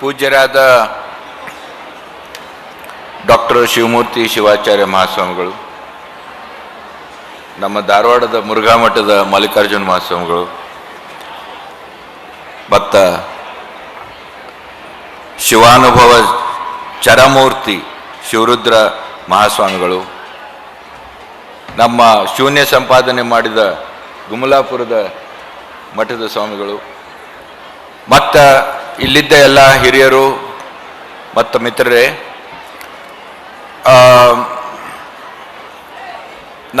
ಪೂಜ್ಯರಾದ doctor Shivamurthy Shivacharya ಮಹಾಸ್ವಾಮಿಗಳು, ನಮ್ಮ ಧಾರವಾಡದ ಮುರುಘಾ ಮಠದ ಮಲ್ಲಿಕಾರ್ಜುನ ಮಹಾಸ್ವಾಮಿಗಳು ಭಕ್ತ ಶಿವಾನುಭವ ಚರಮೂರ್ತಿ ಶಿವರುದ್ರ ಮಹಾಸ್ವಾಮಿಗಳು ನಮ್ಮ ಶೂನ್ಯ ಸಂಪಾದನೆ ಮಾಡಿದ ಗುಮಲಾಪುರದ ಮಠದ ಸ್ವಾಮಿಗಳು, ಮತ್ತು ಇಲ್ಲಿದ್ದ ಎಲ್ಲ ಹಿರಿಯರು ಮತ್ತು ಮಿತ್ರರೇ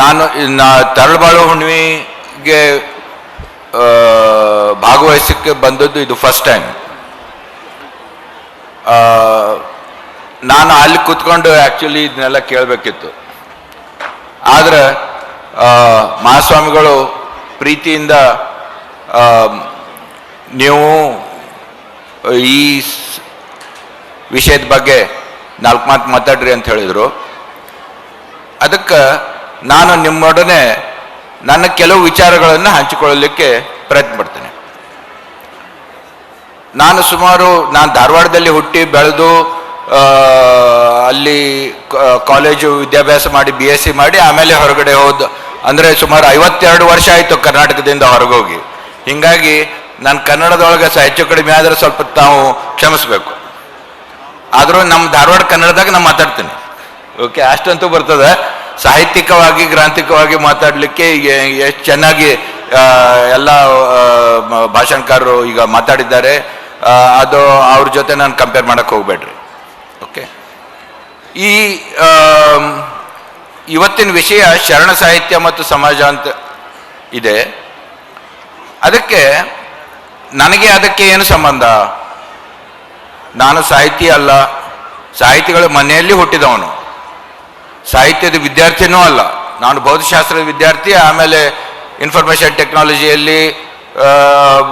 ನಾನು ನಾ ತರಳಬಾಳು ಹುಣ್ಣಿಮೆಗೆ ಭಾಗವಹಿಸಕ್ಕೆ ಬಂದದ್ದು ಇದು ಫಸ್ಟ್ ಟೈಮ್ ನಾನು ಅಲ್ಲಿ ಕೂತ್ಕೊಂಡು ಆ್ಯಕ್ಚುಲಿ ಇದನ್ನೆಲ್ಲ ಕೇಳಬೇಕಿತ್ತು. ಆದರೆ ಮಹಾಸ್ವಾಮಿಗಳು ಪ್ರೀತಿಯಿಂದ ನೀವು ಈ ವಿಷಯದ ಬಗ್ಗೆ ನಾಲ್ಕು ಮಾತು ಮಾತಾಡ್ರಿ ಅಂತ ಹೇಳಿದರು. ಅದಕ್ಕೆ ನಾನು ನಿಮ್ಮೊಡನೆ ನನ್ನ ಕೆಲವು ವಿಚಾರಗಳನ್ನು ಹಂಚಿಕೊಳ್ಳಲಿಕ್ಕೆ ಪ್ರಯತ್ನ ಪಡ್ತೇನೆ. ನಾನು ಸುಮಾರು, ನಾನು ಧಾರವಾಡದಲ್ಲಿ ಹುಟ್ಟಿ ಬೆಳೆದು ಅಲ್ಲಿ ಕಾಲೇಜು ವಿದ್ಯಾಭ್ಯಾಸ ಮಾಡಿ ಬಿ ಎಸ್ ಸಿ ಮಾಡಿ ಆಮೇಲೆ ಹೊರಗಡೆ ಹೋದ ಅಂದರೆ ಸುಮಾರು ಐವತ್ತೆರಡು ವರ್ಷ ಆಯಿತು ಕರ್ನಾಟಕದಿಂದ ಹೊರಗೋಗಿ. ಹೀಗಾಗಿ ನಾನು ಕನ್ನಡದೊಳಗೆ ಸಹ ಹೆಚ್ಚು ಕಡಿಮೆ ಆದರೆ ಸ್ವಲ್ಪ ತಾವು ಕ್ಷಮಿಸ್ಬೇಕು. ಆದರೂ ನಮ್ಮ ಧಾರವಾಡ ಕನ್ನಡದಾಗ ನಾನು ಮಾತಾಡ್ತೀನಿ. ಓಕೆ, ಅಷ್ಟಂತೂ ಬರ್ತದೆ. ಸಾಹಿತ್ಯಿಕವಾಗಿ, ಗ್ರಾಂಥಿಕವಾಗಿ ಮಾತಾಡಲಿಕ್ಕೆ ಎಷ್ಟು ಚೆನ್ನಾಗಿ ಎಲ್ಲ ಭಾಷಣಕಾರರು ಈಗ ಮಾತಾಡಿದ್ದಾರೆ. ಅದು ಅವ್ರ ಜೊತೆ ನಾನು ಕಂಪೇರ್ ಮಾಡೋಕ್ಕೆ ಹೋಗ್ಬೇಡ್ರಿ. ಈ ಇವತ್ತಿನ ವಿಷಯ ಶರಣ ಸಾಹಿತ್ಯ ಮತ್ತು ಸಮಾಜ ಅಂತ ಇದೆ. ಅದಕ್ಕೆ ನನಗೆ ಅದಕ್ಕೆ ಏನು ಸಂಬಂಧ? ನಾನು ಸಾಹಿತಿ ಅಲ್ಲ. ಸಾಹಿತಿಗಳ ಮನೆಯಲ್ಲಿ ಹುಟ್ಟಿದವನು. ಸಾಹಿತ್ಯದ ವಿದ್ಯಾರ್ಥಿನೂ ಅಲ್ಲ. ನಾನು ಭೌತಶಾಸ್ತ್ರದ ವಿದ್ಯಾರ್ಥಿ, ಆಮೇಲೆ ಇನ್ಫಾರ್ಮೇಷನ್ ಟೆಕ್ನಾಲಜಿಯಲ್ಲಿ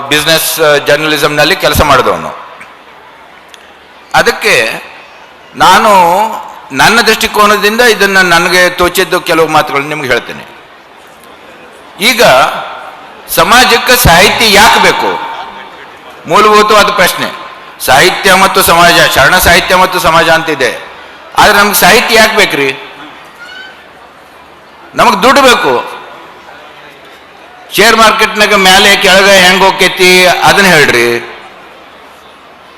ಬಿಸ್ನೆಸ್ ಜರ್ನಲಿಸಮ್ನಲ್ಲಿ ಕೆಲಸ ಮಾಡಿದವನು. ಅದಕ್ಕೆ ನಾನು ನನ್ನ ದೃಷ್ಟಿಕೋನದಿಂದ ಇದನ್ನು ನನಗೆ ತೋಚಿದ್ದು ಕೆಲವು ಮಾತುಗಳನ್ನು ನಿಮ್ಗೆ ಹೇಳ್ತೇನೆ. ಈಗ ಸಮಾಜಕ್ಕೆ ಸಾಹಿತ್ಯ ಯಾಕೆ ಬೇಕು? ಮೂಲಭೂತವಾದ ಪ್ರಶ್ನೆ. ಸಾಹಿತ್ಯ ಮತ್ತು ಸಮಾಜ, ಶರಣ ಸಾಹಿತ್ಯ ಮತ್ತು ಸಮಾಜ ಅಂತಿದೆ. ಆದರೆ ನಮ್ಗೆ ಸಾಹಿತ್ಯ ಯಾಕೆ ಬೇಕ್ರಿ? ನಮಗೆ ದುಡ್ಡು ಬೇಕು. ಶೇರ್ ಮಾರ್ಕೆಟ್ನಾಗ ಮೇಲೆ ಕೆಳಗೆ ಹೆಂಗೆ ಹೋಗ್ತೈತಿ ಅದನ್ನ ಹೇಳ್ರಿ.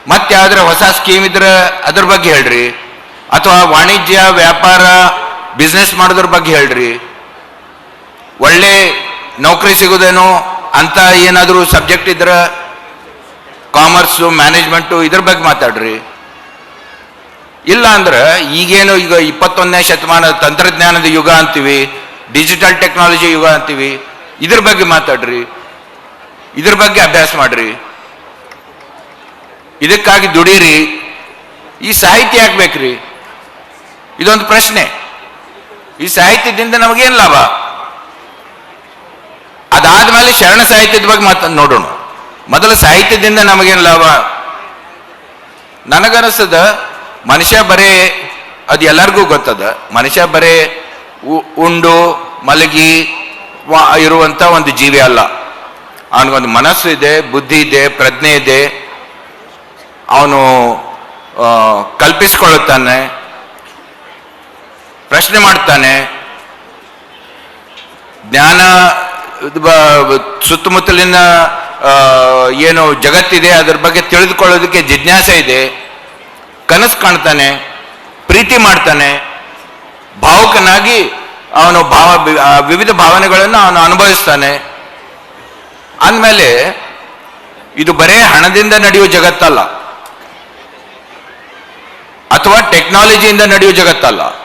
ಮತ್ತೆ ಯಾವ್ದಾರ ಹೊಸ ಸ್ಕೀಮ್ ಇದ್ರೆ ಅದ್ರ ಬಗ್ಗೆ ಹೇಳ್ರಿ. ಅಥವಾ ವಾಣಿಜ್ಯ, ವ್ಯಾಪಾರ ಬಿಸ್ನೆಸ್ ಮಾಡೋದ್ರ ಬಗ್ಗೆ ಹೇಳ್ರಿ. ಒಳ್ಳೆ ನೌಕರಿ ಸಿಗೋದೇನೋ ಅಂತ ಏನಾದರೂ ಸಬ್ಜೆಕ್ಟ್ ಇದ್ರೆ ಕಾಮರ್ಸು ಮ್ಯಾನೇಜ್ಮೆಂಟು ಇದ್ರ ಬಗ್ಗೆ ಮಾತಾಡ್ರಿ. ಇಲ್ಲ ಅಂದ್ರೆ ಈಗೇನು ಈಗ ಇಪ್ಪತ್ತೊಂದನೇ ಶತಮಾನ ತಂತ್ರಜ್ಞಾನದ ಯುಗ ಅಂತೀವಿ ಡಿಜಿಟಲ್ ಟೆಕ್ನಾಲಜಿ ಯುಗ ಅಂತೀವಿ, ಇದ್ರ ಬಗ್ಗೆ ಮಾತಾಡ್ರಿ. ಇದ್ರ ಬಗ್ಗೆ ಅಭ್ಯಾಸ ಮಾಡ್ರಿ. ಇದಕ್ಕಾಗಿ ದುಡೀರಿ. ಈ ಸಾಹಿತ್ಯ ಆಗ್ಬೇಕ್ರಿ. ಬೇಕ್ರಿ ಇದೊಂದು ಪ್ರಶ್ನೆ. ಈ ಸಾಹಿತ್ಯದಿಂದ ನಮಗೇನು ಲಾಭ? ಅದಾದ್ಮೇಲೆ ಶರಣ ಸಾಹಿತ್ಯದ ಬಗ್ಗೆ ಮಾತ ನೋಡೋಣ. ಮೊದಲು ಸಾಹಿತ್ಯದಿಂದ ನಮಗೇನು ಲಾಭ? ನನಗನಿಸದ ಮನುಷ್ಯ ಬರೇ, ಅದು ಎಲ್ಲರಿಗೂ ಗೊತ್ತದ. ಮನುಷ್ಯ ಬರೇ ಉಂಡು, ಮಲಗಿ ಇರುವಂತ ಒಂದು ಜೀವಿ ಅಲ್ಲ. ಅವನಿಗೊಂದು ಮನಸ್ಸು ಇದೆ, ಬುದ್ಧಿ ಇದೆ, ಪ್ರಜ್ಞೆ ಇದೆ. ಅವನು ಕಲ್ಪಿಸ್ಕೊಳ್ಳುತ್ತಾನೆ. ಪ್ರಶ್ನೆ ಮಾಡ್ತಾನೆ. ಜ್ಞಾನ ಸುತ್ತಮುತ್ತಲಿನ ಏನು ಜಗತ್ತಿದೆ, ಅದ್ರ ಬಗ್ಗೆ ತಿಳಿದುಕೊಳ್ಳೋದಕ್ಕೆ ಜಿಜ್ಞಾಸೆ ಇದೆ. ಕನಸು ಕಾಣ್ತಾನೆ, ಪ್ರೀತಿ ಮಾಡ್ತಾನೆ. ಭಾವುಕನಾಗಿ ಅವನು ಭಾವ, ವಿವಿಧ ಭಾವನೆಗಳನ್ನು ಅವನು ಅನುಭವಿಸ್ತಾನೆ. ಅಂದಮೇಲೆ, ಇದು ಬರೇ ಹಣದಿಂದ ನಡೆಯುವ ಜಗತ್ತಲ್ಲ. ಅಥವಾ ಟೆಕ್ನಾಲಜಿಯಿಂದ ನಡೆಯುವ ಜಗತ್ತಲ್ಲ.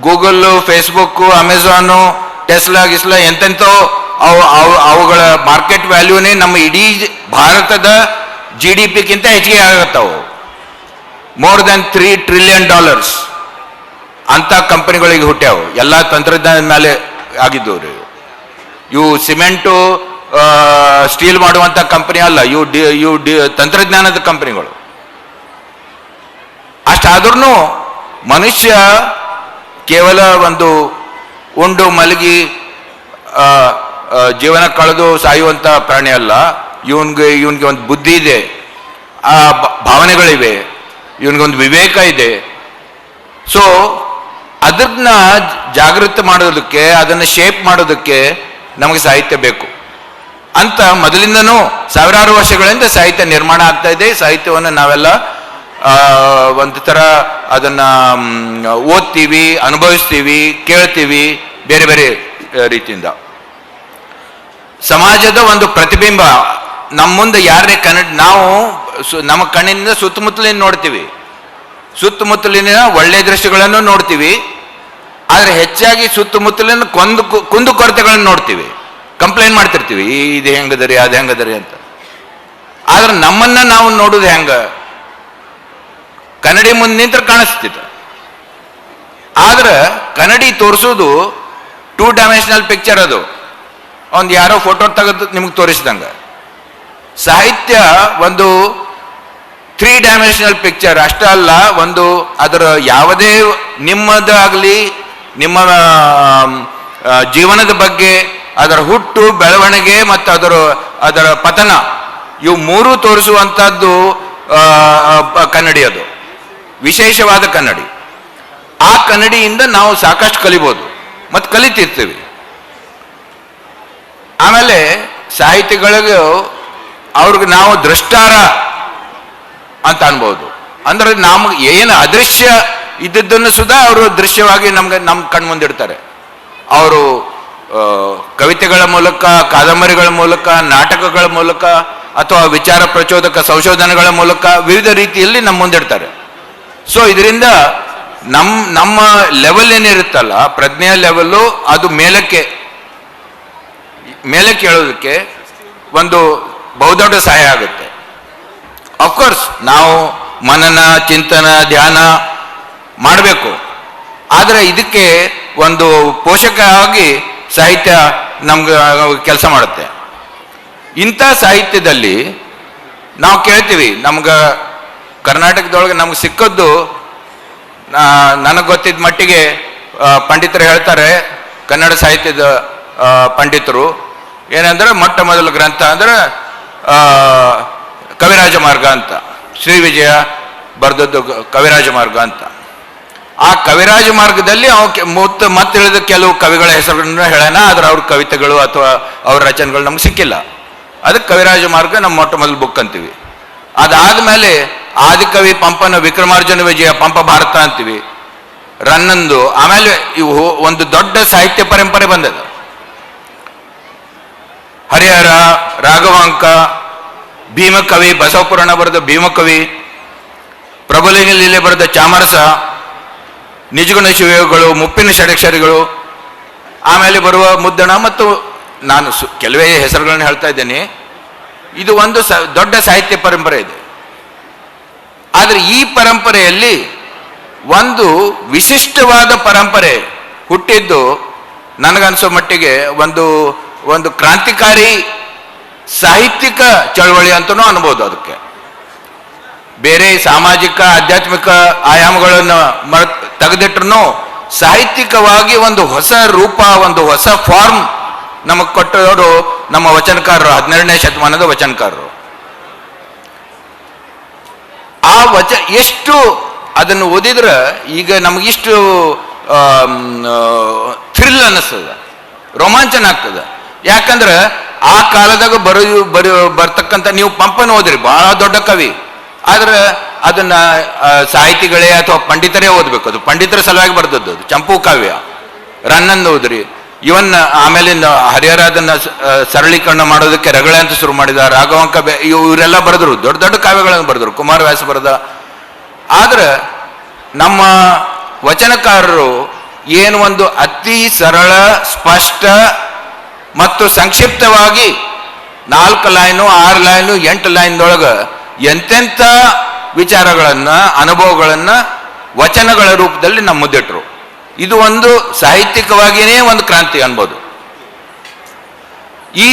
ಗೂಗಲ್ಲು ಫೇಸ್ಬುಕ್ಕು ಅಮೆಝಾನು ಟೆಸ್ಲಾ ಗಿಸ್ಲಾ ಎಂತೆಂಥೋ ಅವು ಅವು ಅವುಗಳ ಮಾರ್ಕೆಟ್ ವ್ಯಾಲ್ಯೂನೇ ನಮ್ಮ ಇಡೀ ಭಾರತದ ಜಿ ಡಿ ಪಿಗಿಂತ ಹೆಚ್ಚಿಗೆ ಆಗತ್ತವು. More than three trillion dollars ಅಂತ ಕಂಪನಿಗಳಿಗೆ ಹುಟ್ಟ್ಯಾವು. ಎಲ್ಲ ತಂತ್ರಜ್ಞಾನದ ಮೇಲೆ ಆಗಿದ್ದವು ರೀ. ಇವು ಸಿಮೆಂಟು ಸ್ಟೀಲ್ ಮಾಡುವಂಥ ಕಂಪನಿ ಅಲ್ಲ. ಇವು ಡಿ ಇವು ತಂತ್ರಜ್ಞಾನದ ಕಂಪನಿಗಳು. ಅಷ್ಟಾದ್ರೂ ಮನುಷ್ಯ ಕೇವಲ ಒಂದು ಉಂಡು ಮಲಗಿ ಜೀವನ ಕಳೆದು ಸಾಯುವಂತ ಪ್ರಾಣಿ ಅಲ್ಲ. ಇವನ್ಗೆ ಇವನ್ಗೆ ಒಂದು ಬುದ್ಧಿ ಇದೆ. ಆ ಭಾವನೆಗಳಿವೆ. ಇವನಿಗೊಂದು ವಿವೇಕ ಇದೆ. ಸೊ ಅದನ್ನ ಜಾಗೃತಿ ಮಾಡೋದಕ್ಕೆ, ಅದನ್ನು ಶೇಪ್ ಮಾಡೋದಕ್ಕೆ ನಮಗೆ ಸಾಹಿತ್ಯ ಬೇಕು. ಅಂತ ಮೊದಲಿಂದನೂ ಸಾವಿರಾರು ವರ್ಷಗಳಿಂದ ಸಾಹಿತ್ಯ ನಿರ್ಮಾಣ ಆಗ್ತಾ ಇದೆ. ಸಾಹಿತ್ಯವನ್ನು ನಾವೆಲ್ಲ ಒಂದು ಥರ ಅದನ್ನು ಓದ್ತೀವಿ, ಅನುಭವಿಸ್ತೀವಿ, ಕೇಳ್ತೀವಿ ಬೇರೆ ಬೇರೆ ರೀತಿಯಿಂದ. ಸಮಾಜದ ಒಂದು ಪ್ರತಿಬಿಂಬ ನಮ್ಮ ಮುಂದೆ ಯಾರೇ ಕನ್ನಡ, ನಾವು ನಮ್ಮ ಕಣ್ಣಿನಿಂದ ಸುತ್ತಮುತ್ತಲಿನ ನೋಡ್ತೀವಿ. ಸುತ್ತಮುತ್ತಲಿನ ಒಳ್ಳೆ ದೃಶ್ಯಗಳನ್ನು ನೋಡ್ತೀವಿ. ಆದರೆ ಹೆಚ್ಚಾಗಿ ಸುತ್ತಮುತ್ತಲಿನ ಕೊಂದು, ಕುಂದು ಕೊರತೆಗಳನ್ನು ನೋಡ್ತೀವಿ. ಕಂಪ್ಲೇಂಟ್ ಮಾಡ್ತಿರ್ತೀವಿ ಇದು ಹೆಂಗದರಿ, ಅದು ಹೆಂಗದರಿ ಅಂತ. ಆದ್ರೆ ನಮ್ಮನ್ನ ನಾವು ನೋಡುದು ಹೆಂಗ? ಕನ್ನಡಿ ಮುಂದೆ ನಿಂತ್ರೆ ಕಾಣಿಸ್ತಿತ್ತು. ಆದ್ರೆ ಕನ್ನಡಿ ತೋರಿಸೋದು ಟೂ ಡೈಮೆನ್ಷನಲ್ ಪಿಕ್ಚರ್ ಅದು. ಒಂದು ಯಾರೋ ಫೋಟೋ ತೆಗೆದು ನಿಮ್ಗೆ ತೋರಿಸಿದಂಗ. ಸಾಹಿತ್ಯ ಒಂದು ತ್ರೀ ಡೈಮೆನ್ಷನಲ್ ಪಿಕ್ಚರ್ ಅಷ್ಟೇ ಅಲ್ಲ, ಒಂದು ಅದರ ಯಾವುದೇ ನಿಮ್ಮದಾಗಲಿ, ನಿಮ್ಮ ಜೀವನದ ಬಗ್ಗೆ, ಅದರ ಹುಟ್ಟು, ಬೆಳವಣಿಗೆ ಮತ್ತು ಅದರ ಅದರ ಪತನ, ಇವು ಮೂರು ತೋರಿಸುವಂಥದ್ದು ಕನ್ನಡಿ ಅದು. ವಿಶೇಷವಾದ ಕನ್ನಡಿ. ಆ ಕನ್ನಡಿಯಿಂದ ನಾವು ಸಾಕಷ್ಟು ಕಲಿಬೋದು. ಮತ್ತು ಕಲಿತಿರ್ತೀವಿ. ಆಮೇಲೆ ಸಾಹಿತಿಗಳಿಗೂ ಅವ್ರಿಗೆ ನಾವು ದೃಷ್ಟಾರ ಅಂತ ಅನ್ಬೋದು. ಅಂದ್ರೆ ನಮ್ಗೆ ಏನು ಅದೃಶ್ಯ ಇದ್ದದ್ದನ್ನು ಸುಧಾ ಅವರು ದೃಶ್ಯವಾಗಿ ನಮ್ಗೆ ನಮ್ಮ ಕಣ್ಮುಂದಿಡ್ತಾರೆ ಅವರು ಕವಿತೆಗಳ ಮೂಲಕ, ಕಾದಂಬರಿಗಳ ಮೂಲಕ, ನಾಟಕಗಳ ಮೂಲಕ, ಅಥವಾ ವಿಚಾರ ಪ್ರಚೋದಕ ಸಂಶೋಧನೆಗಳ ಮೂಲಕ ವಿವಿಧ ರೀತಿಯಲ್ಲಿ ನಮ್ಮ ಮುಂದಿಡ್ತಾರೆ ಸೊ ಇದರಿಂದ ನಮ್ಮ ನಮ್ಮ ಲೆವೆಲ್ ಏನಿರುತ್ತಲ್ಲ, ಪ್ರಜ್ಞೆಯ ಲೆವೆಲ್ಲು ಅದು ಮೇಲಕ್ಕೆ ಮೇಲಕ್ಕೆ ಹೇಳೋದಕ್ಕೆ ಒಂದು ಬಹುದೊಡ್ಡ ಸಹಾಯ ಆಗುತ್ತೆ. ಅಫ್ಕೋರ್ಸ್ ನಾವು ಮನನ, ಚಿಂತನ, ಧ್ಯಾನ ಮಾಡಬೇಕು. ಆದರೆ ಇದಕ್ಕೆ ಒಂದು ಪೋಷಕವಾಗಿ ಸಾಹಿತ್ಯ ನಮ್ಗೆ ಕೆಲಸ ಮಾಡುತ್ತೆ. ಇಂಥ ಸಾಹಿತ್ಯದಲ್ಲಿ ನಾವು ಕೇಳ್ತೀವಿ, ನಮ್ಗೆ ಕರ್ನಾಟಕದೊಳಗೆ ನಮ್ಗೆ ಸಿಕ್ಕದ್ದು ನನಗೆ ಗೊತ್ತಿದ್ದ ಮಟ್ಟಿಗೆ ಪಂಡಿತರು ಹೇಳ್ತಾರೆ, ಕನ್ನಡ ಸಾಹಿತ್ಯದ ಪಂಡಿತರು. ಏನಂದ್ರೆ ಮೊಟ್ಟ ಮೊದಲ ಗ್ರಂಥ ಅಂದ್ರೆ ಕವಿರಾಜ ಮಾರ್ಗ ಅಂತ. ಶ್ರೀ ವಿಜಯ ಬರೆದದ್ದು ಕವಿರಾಜ ಮಾರ್ಗ ಅಂತ. ಆ ಕವಿರಾಜ ಮಾರ್ಗದಲ್ಲಿ ಮುತ್ತ, ಮತ್ತಿಳಿದ ಕೆಲವು ಕವಿಗಳ ಹೆಸರುಗಳನ್ನ ಹೇಳೋಣ, ಆದ್ರೆ ಅವ್ರ ಕವಿತೆಗಳು ಅಥವಾ ಅವ್ರ ರಚನೆಗಳು ನಮ್ಗೆ ಸಿಕ್ಕಿಲ್ಲ. ಅದಕ್ಕೆ ಕವಿರಾಜ ಮಾರ್ಗ ನಮ್ಮ ಮೊಟ್ಟ ಮೊದಲು ಬುಕ್ ಅಂತೀವಿ. ಅದಾದ್ಮೇಲೆ ಆದಿಕವಿ ಪಂಪನ ವಿಕ್ರಮಾರ್ಜುನ ವಿಜಯ ಪಂಪ ಭಾರತ ಅಂತೀವಿ. ರನ್ನಂದು, ಆಮೇಲೆ ಇವು ಒಂದು ದೊಡ್ಡ ಸಾಹಿತ್ಯ ಪರಂಪರೆ ಬಂದದ ಹರಿಹರ, ರಾಘವಾಂಕ, ಭೀಮಕವಿ, ಬಸವಪುರಾಣ ಬರೆದ ಭೀಮಕವಿ, ಪ್ರಬಲಿನ ಲೀಲೆ ಬರೆದ ಚಾಮರಸ, ನಿಜಗುಣ ಶಿವಗಳು ಮುಪ್ಪಿನ ಷಡಕ್ಷರಿಗಳು, ಆಮೇಲೆ ಬರುವ ಮುದ್ದಣ ಮತ್ತು ನಾನು ಕೆಲವೇ ಹೆಸರುಗಳನ್ನು ಹೇಳ್ತಾ ಇದ್ದೇನೆ. ಇದು ಒಂದು ದೊಡ್ಡ ಸಾಹಿತ್ಯ ಪರಂಪರೆ ಇದೆ. ಆದರೆ ಈ ಪರಂಪರೆಯಲ್ಲಿ ಒಂದು ವಿಶಿಷ್ಟವಾದ ಪರಂಪರೆ ಹುಟ್ಟಿದ್ದು ನನಗನ್ಸೋ ಮಟ್ಟಿಗೆ ಒಂದು ಒಂದು ಕ್ರಾಂತಿಕಾರಿ ಸಾಹಿತ್ಯಿಕ ಚಳವಳಿ ಅಂತಲೂ ಅನ್ಬೋದು ಅದಕ್ಕೆ. ಬೇರೆ ಸಾಮಾಜಿಕ, ಆಧ್ಯಾತ್ಮಿಕ ಆಯಾಮಗಳನ್ನು ಮರ ತೆಗೆದಿಟ್ರು ಸಾಹಿತ್ಯಿಕವಾಗಿ ಒಂದು ಹೊಸ ರೂಪ, ಒಂದು ಹೊಸ ಫಾರ್ಮ್ ನಮಗೆ ಕೊಟ್ಟವರು ನಮ್ಮ ವಚನಕಾರರು ಹನ್ನೆರಡನೇ ಶತಮಾನದ ವಚನಕಾರರು. ಆ ವಚ ಎಷ್ಟು ಅದನ್ನು ಓದಿದ್ರೆ ಈಗ ನಮಗಿಷ್ಟು ಥ್ರಿಲ್ ಅನ್ನಿಸ್ತದೆ, ರೋಮಾಂಚನ ಆಗ್ತದೆ. ಯಾಕಂದ್ರೆ ಆ ಕಾಲದಾಗ ಬರೋ ಬರೋ ಬರ್ತಕ್ಕಂಥ ನೀವು ಪಂಪನ ಓದ್ರಿ, ಬಹಳ ದೊಡ್ಡ ಕವಿ. ಆದ್ರೆ ಅದನ್ನ ಸಾಹಿತಿಗಳೇ ಅಥವಾ ಪಂಡಿತರೇ ಓದ್ಬೇಕು. ಅದು ಪಂಡಿತರ ಸಲುವಾಗಿ ಬರ್ದದ್ದು ಅದು, ಚಂಪು ಕಾವ್ಯ. ರನ್ನಂದು ಓದ್ರಿ. ಇವನ್ ಆಮೇಲೆ ಹರಿಹರ ಅದನ್ನ ಸರಳೀಕರಣ ಮಾಡೋದಕ್ಕೆ ರಗಳೆ ಅಂತ ಶುರು ಮಾಡಿದ, ರಾಘವಂಕ ಇವರೆಲ್ಲ ಬರೆದ್ರು, ದೊಡ್ಡ ದೊಡ್ಡ ಕಾವ್ಯಗಳನ್ನು ಬರೆದ್ರು ಕುಮಾರವ್ಯಾಸ ಬರೆದ ಆದ್ರೆ, ನಮ್ಮ ವಚನಕಾರರು ಏನು ಒಂದು ಅತಿ ಸರಳ, ಸ್ಪಷ್ಟ ಮತ್ತು ಸಂಕ್ಷಿಪ್ತವಾಗಿ ನಾಲ್ಕು ಲೈನು, ಆರು ಲೈನು, ಎಂಟು ಲೈನ್ದೊಳಗೆ ಎಂತೆಂಥ ವಿಚಾರಗಳನ್ನು, ಅನುಭವಗಳನ್ನು ವಚನಗಳ ರೂಪದಲ್ಲಿ ನಮ್ಮ ಮುದ್ದಿಟ್ರು ಇದು ಒಂದು ಸಾಹಿತ್ಯಿಕವಾಗಿಯೇ ಒಂದು ಕ್ರಾಂತಿ ಅನ್ಬೋದು. ಈ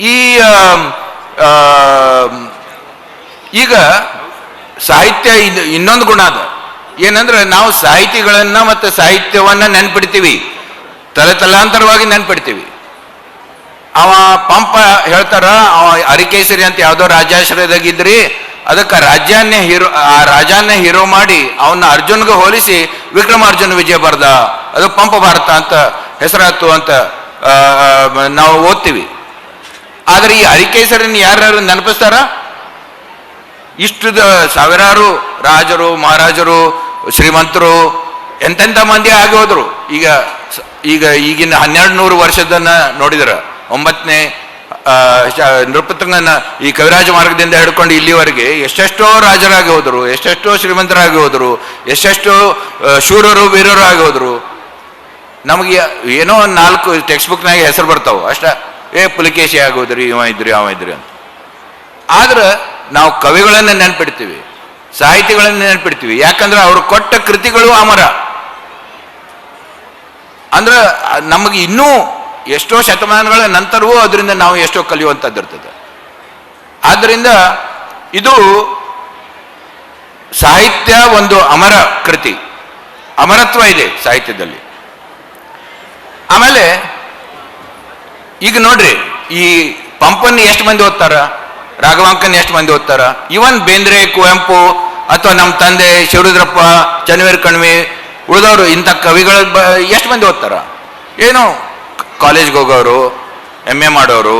ಈ ಈಗ ಸಾಹಿತ್ಯ ಇದು ಇನ್ನೊಂದು ಗುಣ ಅದು. ಏನಂದ್ರೆ ನಾವು ಸಾಹಿತಿಗಳನ್ನ ಮತ್ತು ಸಾಹಿತ್ಯವನ್ನ ನೆನ್ಪಿಡ್ತೀವಿ. ತಲೆ ತಲಾಂತರವಾಗಿ ನೆನ್ಪಿಡ್ತೀವಿ. ಅವ ಪಂಪ ಹೇಳ್ತಾರ, ಅವ ಅರಿಕೇಸರಿ ಅಂತ ಯಾವ್ದೋ ರಾಜಾಶ್ರಯದಾಗಿದ್ರಿ ಅದಕ್ಕೆ ರಾಜ್ಯಾನ್ನೇ ಹೀರೋ, ಆ ರಾಜಾನ್ನೇ ಹೀರೋ ಮಾಡಿ ಅವನ್ನ ಅರ್ಜುನ್ಗೆ ಹೋಲಿಸಿ ವಿಕ್ರಮಾರ್ಜುನ ವಿಜಯ ಬರ್ದ, ಅದು ಪಂಪ ಭಾರತ ಅಂತ ಹೆಸರಾತು ಅಂತ ನಾವು ಓದ್ತೀವಿ. ಆದ್ರೆ ಈ ಹರಿಕೇಸರಿನ ಯಾರ್ಯಾರು ನೆನಪಿಸ್ತಾರ? ಇಷ್ಟು ಸಾವಿರಾರು ರಾಜರು, ಮಹಾರಾಜರು, ಶ್ರೀಮಂತರು ಎಂತೆಂಥ ಮಂದಿ ಆಗಿ ಹೋದ್ರು. ಈಗ ಈಗ ಈಗಿನ ಹನ್ನೆರಡು ನೂರು ವರ್ಷದನ್ನ ನೋಡಿದ್ರ, ಒಂಬತ್ತನೇ ನೃಪತುಂಗನ ಈ ಕವಿರಾಜ ಮಾರ್ಗದಿಂದ ಹಿಡ್ಕೊಂಡು ಇಲ್ಲಿವರೆಗೆ ಎಷ್ಟೆಷ್ಟೋ ರಾಜರಾಗಿ ಹೋದರು, ಎಷ್ಟೆಷ್ಟೋ ಶ್ರೀಮಂತರಾಗಿ ಹೋದರು, ಎಷ್ಟೆಷ್ಟೋ ಶೂರರು, ವೀರರು ಆಗಿ ಹೋದರು. ನಮಗೆ ಏನೋ ಒಂದು ನಾಲ್ಕು ಟೆಕ್ಸ್ಟ್ ಬುಕ್ನಾಗ ಹೆಸರು ಬರ್ತಾವೆ. ಅಷ್ಟ. ಏ, ಪುಲಿಕೇಶಿ ಆಗೋದ್ರಿ ಇವ ಇದ್ರಿ, ಅವ ಇದ್ರಿ ಅಂತ. ಆದ್ರೆ ನಾವು ಕವಿಗಳನ್ನ ನೆನ್ಪಿಡ್ತೀವಿ, ಸಾಹಿತಿಗಳನ್ನ ನೆನ್ಪಿಡ್ತೀವಿ. ಯಾಕಂದ್ರೆ ಅವರು ಕೊಟ್ಟ ಕೃತಿಗಳು ಅಮರ. ಅಂದ್ರೆ ನಮಗೆ ಇನ್ನೂ ಎಷ್ಟೋ ಶತಮಾನಗಳ ನಂತರವೂ ಅದರಿಂದ ನಾವು ಎಷ್ಟೋ ಕಲಿಯುವಂಥದ್ದು ಇರ್ತದೆ. ಆದ್ದರಿಂದ ಇದು ಸಾಹಿತ್ಯ ಒಂದು ಅಮರ ಕೃತಿ. ಅಮರತ್ವ ಇದೆ ಸಾಹಿತ್ಯದಲ್ಲಿ. ಆಮೇಲೆ ಈಗ ನೋಡ್ರಿ, ಈ ಪಂಪನ್ ಎಷ್ಟು ಮಂದಿ ಓದ್ತಾರ? ರಾಘವಾಂಕನ್ ಎಷ್ಟು ಮಂದಿ ಓದ್ತಾರ? ಇವನ್ ಬೇಂದ್ರೆ, ಕುವೆಂಪು, ಅಥವಾ ನಮ್ಮ ತಂದೆ ಶಿವರುದ್ರಪ್ಪ ಚನ್ನವೀರ್ ಕಣ್ವಿ, ಉಳಿದವರು ಇಂಥ ಕವಿಗಳ ಎಷ್ಟು ಮಂದಿ ಓದ್ತಾರ? ಏನು ಕಾಲೇಜ್ಗೆ ಹೋಗೋರು ಎಂ ಎ ಮಾಡೋರು,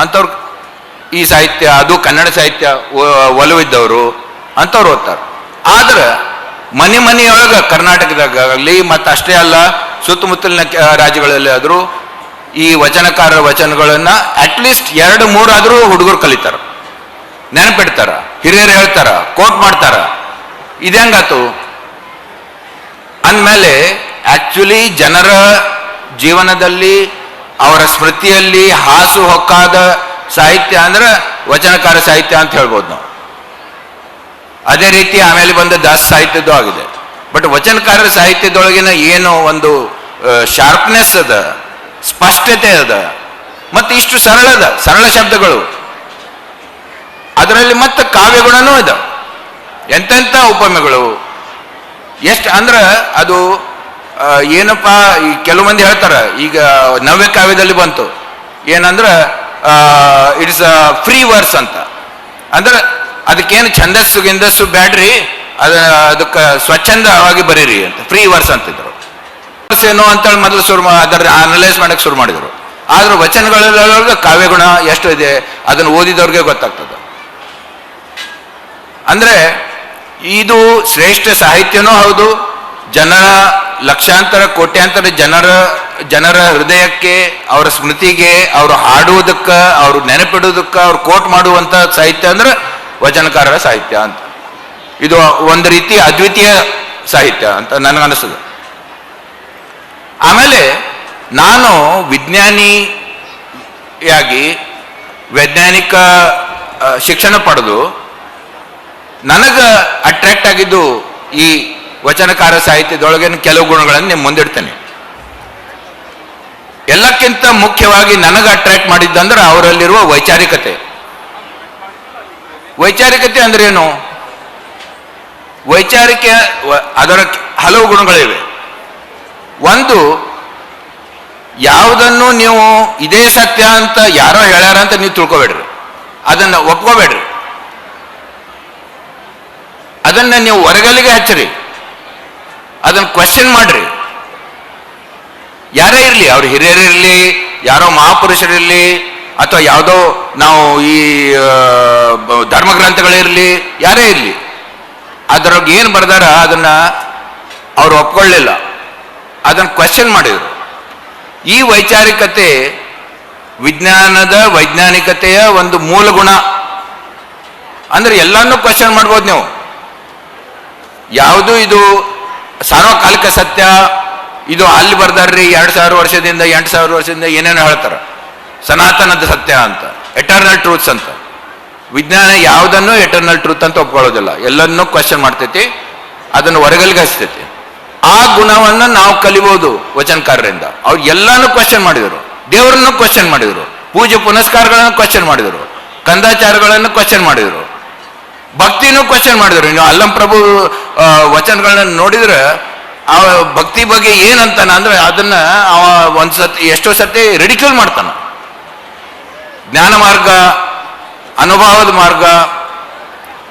ಅಂಥವ್ರು ಈ ಸಾಹಿತ್ಯ, ಅದು ಕನ್ನಡ ಸಾಹಿತ್ಯ ಒಲವಿದ್ದವರು, ಅಂಥವ್ರು ಓದ್ತಾರೆ. ಆದ್ರೆ ಮನೆ ಮನೆಯೊಳಗೆ ಕರ್ನಾಟಕದಾಗಲಿ ಮತ್ತು ಅಷ್ಟೇ ಅಲ್ಲ ಸುತ್ತಮುತ್ತಲಿನ ರಾಜ್ಯಗಳಲ್ಲಿ ಆದರೂ ಈ ವಚನಕಾರರ ವಚನಗಳನ್ನ ಅಟ್ಲೀಸ್ಟ್ ಎರಡು ಆದರೂ ಹುಡುಗರು ಕಲಿತಾರ. ನೆನಪಿಡ್ತಾರ, ಹಿರಿಯರು ಹೇಳ್ತಾರ ಕೋಟ್ ಮಾಡ್ತಾರ. ಇದೆಂಗಾತು ಅಂದಮೇಲೆ ಆಕ್ಚುಲಿ ಜನರ ಜೀವನದಲ್ಲಿ, ಅವರ ಸ್ಮೃತಿಯಲ್ಲಿ ಹಾಸು ಹೊಕ್ಕಾದ ಸಾಹಿತ್ಯ ಅಂದ್ರೆ ವಚನಕಾರ ಸಾಹಿತ್ಯ ಅಂತ ಹೇಳ್ಬೋದು ನಾವು. ಅದೇ ರೀತಿ ಆಮೇಲೆ ಬಂದ ದಾಸ ಸಾಹಿತ್ಯದ್ದು ಆಗಿದೆ. ಬಟ್ ವಚನಕಾರರ ಸಾಹಿತ್ಯದೊಳಗಿನ ಏನು ಒಂದು ಶಾರ್ಪ್ನೆಸ್ ಅದ, ಸ್ಪಷ್ಟತೆ ಅದ, ಮತ್ತು ಇಷ್ಟು ಸರಳದ ಸರಳ ಶಬ್ದಗಳು. ಅದರಲ್ಲಿ ಮತ್ತೆ ಕಾವ್ಯಗುಣನೂ ಅದ. ಎಂತೆಂಥ ಉಪಮೆಗಳು. ಎಷ್ಟು ಅಂದ್ರೆ ಅದು ಏನಪ್ಪ, ಈ ಕೆಲವು ಮಂದಿ ಹೇಳ್ತಾರ, ಈಗ ನವ್ಯ ಕಾವ್ಯದಲ್ಲಿ ಬಂತು. ಏನಂದ್ರೆ ಇಟ್ಸ್ ಅ ಫ್ರೀ ವರ್ಸ್ ಅಂತ. ಅಂದ್ರೆ, ಅದಕ್ಕೇನು ಛಂದಸ್ಸು, ಗಿಂದಸ್ಸು, ಬ್ಯಾಡ್ರಿ, ಅದ, ಅದಕ್ಕೆ ಸ್ವಚ್ಛಂದವಾಗಿ ಬರೀರಿ ಅಂತ ಫ್ರೀ ವರ್ಸ್ ಅಂತಿದ್ರು ವರ್ಸ್ ಏನು ಅಂತೇಳಿ ಮೊದಲು ಶುರು ಅದರ ಅನಲೈಸ್ ಮಾಡಕ್ಕೆ ಶುರು ಮಾಡಿದರು. ಆದ್ರೆ ಕಾವ್ಯ ಗುಣ ಎಷ್ಟು ಇದೆ, ಅದನ್ನು ಓದಿದವ್ರಿಗೆ ಗೊತ್ತಾಗ್ತದೆ. ಅಂದ್ರೆ, ಇದು ಶ್ರೇಷ್ಠ ಸಾಹಿತ್ಯನೂ ಹೌದು ಜನರ ಲಕ್ಷಾಂತರ, ಕೋಟ್ಯಾಂತರ ಜನರ ಜನರ ಹೃದಯಕ್ಕೆ, ಅವರ ಸ್ಮೃತಿಗೆ, ಅವರು ಹಾಡುವುದಕ್ಕೆ, ಅವರು ನೆನಪಿಡುವುದಕ್ಕೆ, ಅವ್ರು ಕೋಟ್ ಮಾಡುವಂಥ ಸಾಹಿತ್ಯ ಅಂದ್ರೆ ವಚನಕಾರರ ಸಾಹಿತ್ಯ ಅಂತ. ಇದು ಒಂದು ರೀತಿ ಅದ್ವಿತೀಯ ಸಾಹಿತ್ಯ ಅಂತ ನನಗನ್ನಿಸ್ತದೆ. ಆಮೇಲೆ ನಾನು ವಿಜ್ಞಾನಿಯಾಗಿ ವೈಜ್ಞಾನಿಕ ಶಿಕ್ಷಣ ಪಡೆದು ನನಗೆ ಅಟ್ರಾಕ್ಟ್ ಆಗಿದ್ದು ಈ ವಚನಕಾರ ಸಾಹಿತ್ಯದೊಳಗಿನ ಕೆಲವು ಗುಣಗಳನ್ನು ನಿಮ್ಮ ಮುಂದಿಡ್ತೇನೆ. ಎಲ್ಲಕ್ಕಿಂತ ಮುಖ್ಯವಾಗಿ ನನಗೆ ಅಟ್ರಾಕ್ಟ್ ಮಾಡಿದ್ದಂದ್ರೆ ಅವರಲ್ಲಿರುವ ವೈಚಾರಿಕತೆ. ವೈಚಾರಿಕತೆ ಅಂದ್ರೆ ಏನು? ವೈಚಾರಿಕೆ, ಅದರ ಹಲವು ಗುಣಗಳಿವೆ. ಒಂದು, ಯಾವುದನ್ನು ನೀವು ಇದೇ ಸತ್ಯ ಅಂತ ಯಾರೋ ಹೇಳ್ಯಾರ ಅಂತ ನೀವು ತಿಳ್ಕೊಬೇಡ್ರಿ. ಅದನ್ನ ಒಪ್ಕೋಬೇಡ್ರಿ. ಅದನ್ನ ನೀವು ಹೊರಗಲಿಗೆ ಹಚ್ಚಿರಿ. ಅದನ್ನ ಕ್ವಶನ್ ಮಾಡ್ರಿ. ಯಾರೇ ಇರಲಿ, ಅವ್ರ ಹಿರಿಯರಿರಲಿ ಯಾರೋ ಮಹಾಪುರುಷರಿರಲಿ ಅಥವಾ ಯಾವುದೋ ನಾವು ಈ ಧರ್ಮಗ್ರಂಥಗಳಿರಲಿ ಯಾರೇ ಇರಲಿ, ಅದರೊಳಗೆ ಏನು ಬರ್ದಾರ ಅದನ್ನ ಅವರು ಒಪ್ಕೊಳ್ಳಿಲ್ಲ. ಅದನ್ನು ಕ್ವಶನ್ ಮಾಡಿದರು. ಈ ವೈಚಾರಿಕತೆ ವಿಜ್ಞಾನದ ವೈಜ್ಞಾನಿಕತೆಯ ಒಂದು ಮೂಲ ಗುಣ ಅಂದರೆ ಎಲ್ಲಾನು ಕ್ವಶನ್ ಮಾಡ್ಬೋದು ನೀವು. ಯಾವುದು ಇದು ಸಾರ್ವಕಾಲಿಕ ಸತ್ಯ, ಇದು ಅಲ್ಲಿ ಬರ್ದಾರ್ರಿ ಎರಡು ಸಾವಿರ ವರ್ಷದಿಂದ, ಎಂಟು ಸಾವಿರ ವರ್ಷದಿಂದ ಏನೇನು ಹೇಳ್ತಾರ. ಸನಾತನದ ಸತ್ಯ ಅಂತ ಎಟರ್ನಲ್ ಟ್ರೂತ್ಸ್ ಅಂತ. ವಿಜ್ಞಾನ ಯಾವುದನ್ನು ಎಟರ್ನಲ್ ಟ್ರೂತ್ ಅಂತ ಒಪ್ಕೊಳ್ಳೋದಿಲ್ಲ. ಎಲ್ಲನ್ನೂ ಕ್ವಶನ್ ಮಾಡ್ತೈತಿ, ಅದನ್ನು ಹೊರಗಲ್ಗೆ ಹಚ್ತೈತಿ. ಆ ಗುಣವನ್ನು ನಾವು ಕಲಿಬಹುದು ವಚನಕಾರರಿಂದ. ಅವ್ರು ಎಲ್ಲಾನು ಕ್ವಶನ್ ಮಾಡಿದರು. ದೇವರನ್ನು ಕ್ವಶನ್ ಮಾಡಿದರು. ಪೂಜೆ ಪುನಸ್ಕಾರಗಳನ್ನು ಕ್ವಶನ್ ಮಾಡಿದರು. ಕಂದಾಚಾರಗಳನ್ನು ಕ್ವಶನ್ ಮಾಡಿದರು. ಭಕ್ತಿನೂ ಕ್ವಶನ್ ಮಾಡಿದ್ರು. ನೀವು ಅಲ್ಲಂ ಪ್ರಭು ವಚನಗಳನ್ನ ನೋಡಿದ್ರೆ ಆ ಭಕ್ತಿ ಬಗ್ಗೆ ಏನಂತಾನ ಅಂದ್ರೆ ಅದನ್ನ ಅವ ಒಂದ್ ಸತಿ, ಎಷ್ಟೋ ಸತಿ ರೆಡಿಕ್ಯೂಲ್ ಮಾಡ್ತಾನ. ಜ್ಞಾನ ಮಾರ್ಗ, ಅನುಭವದ ಮಾರ್ಗ,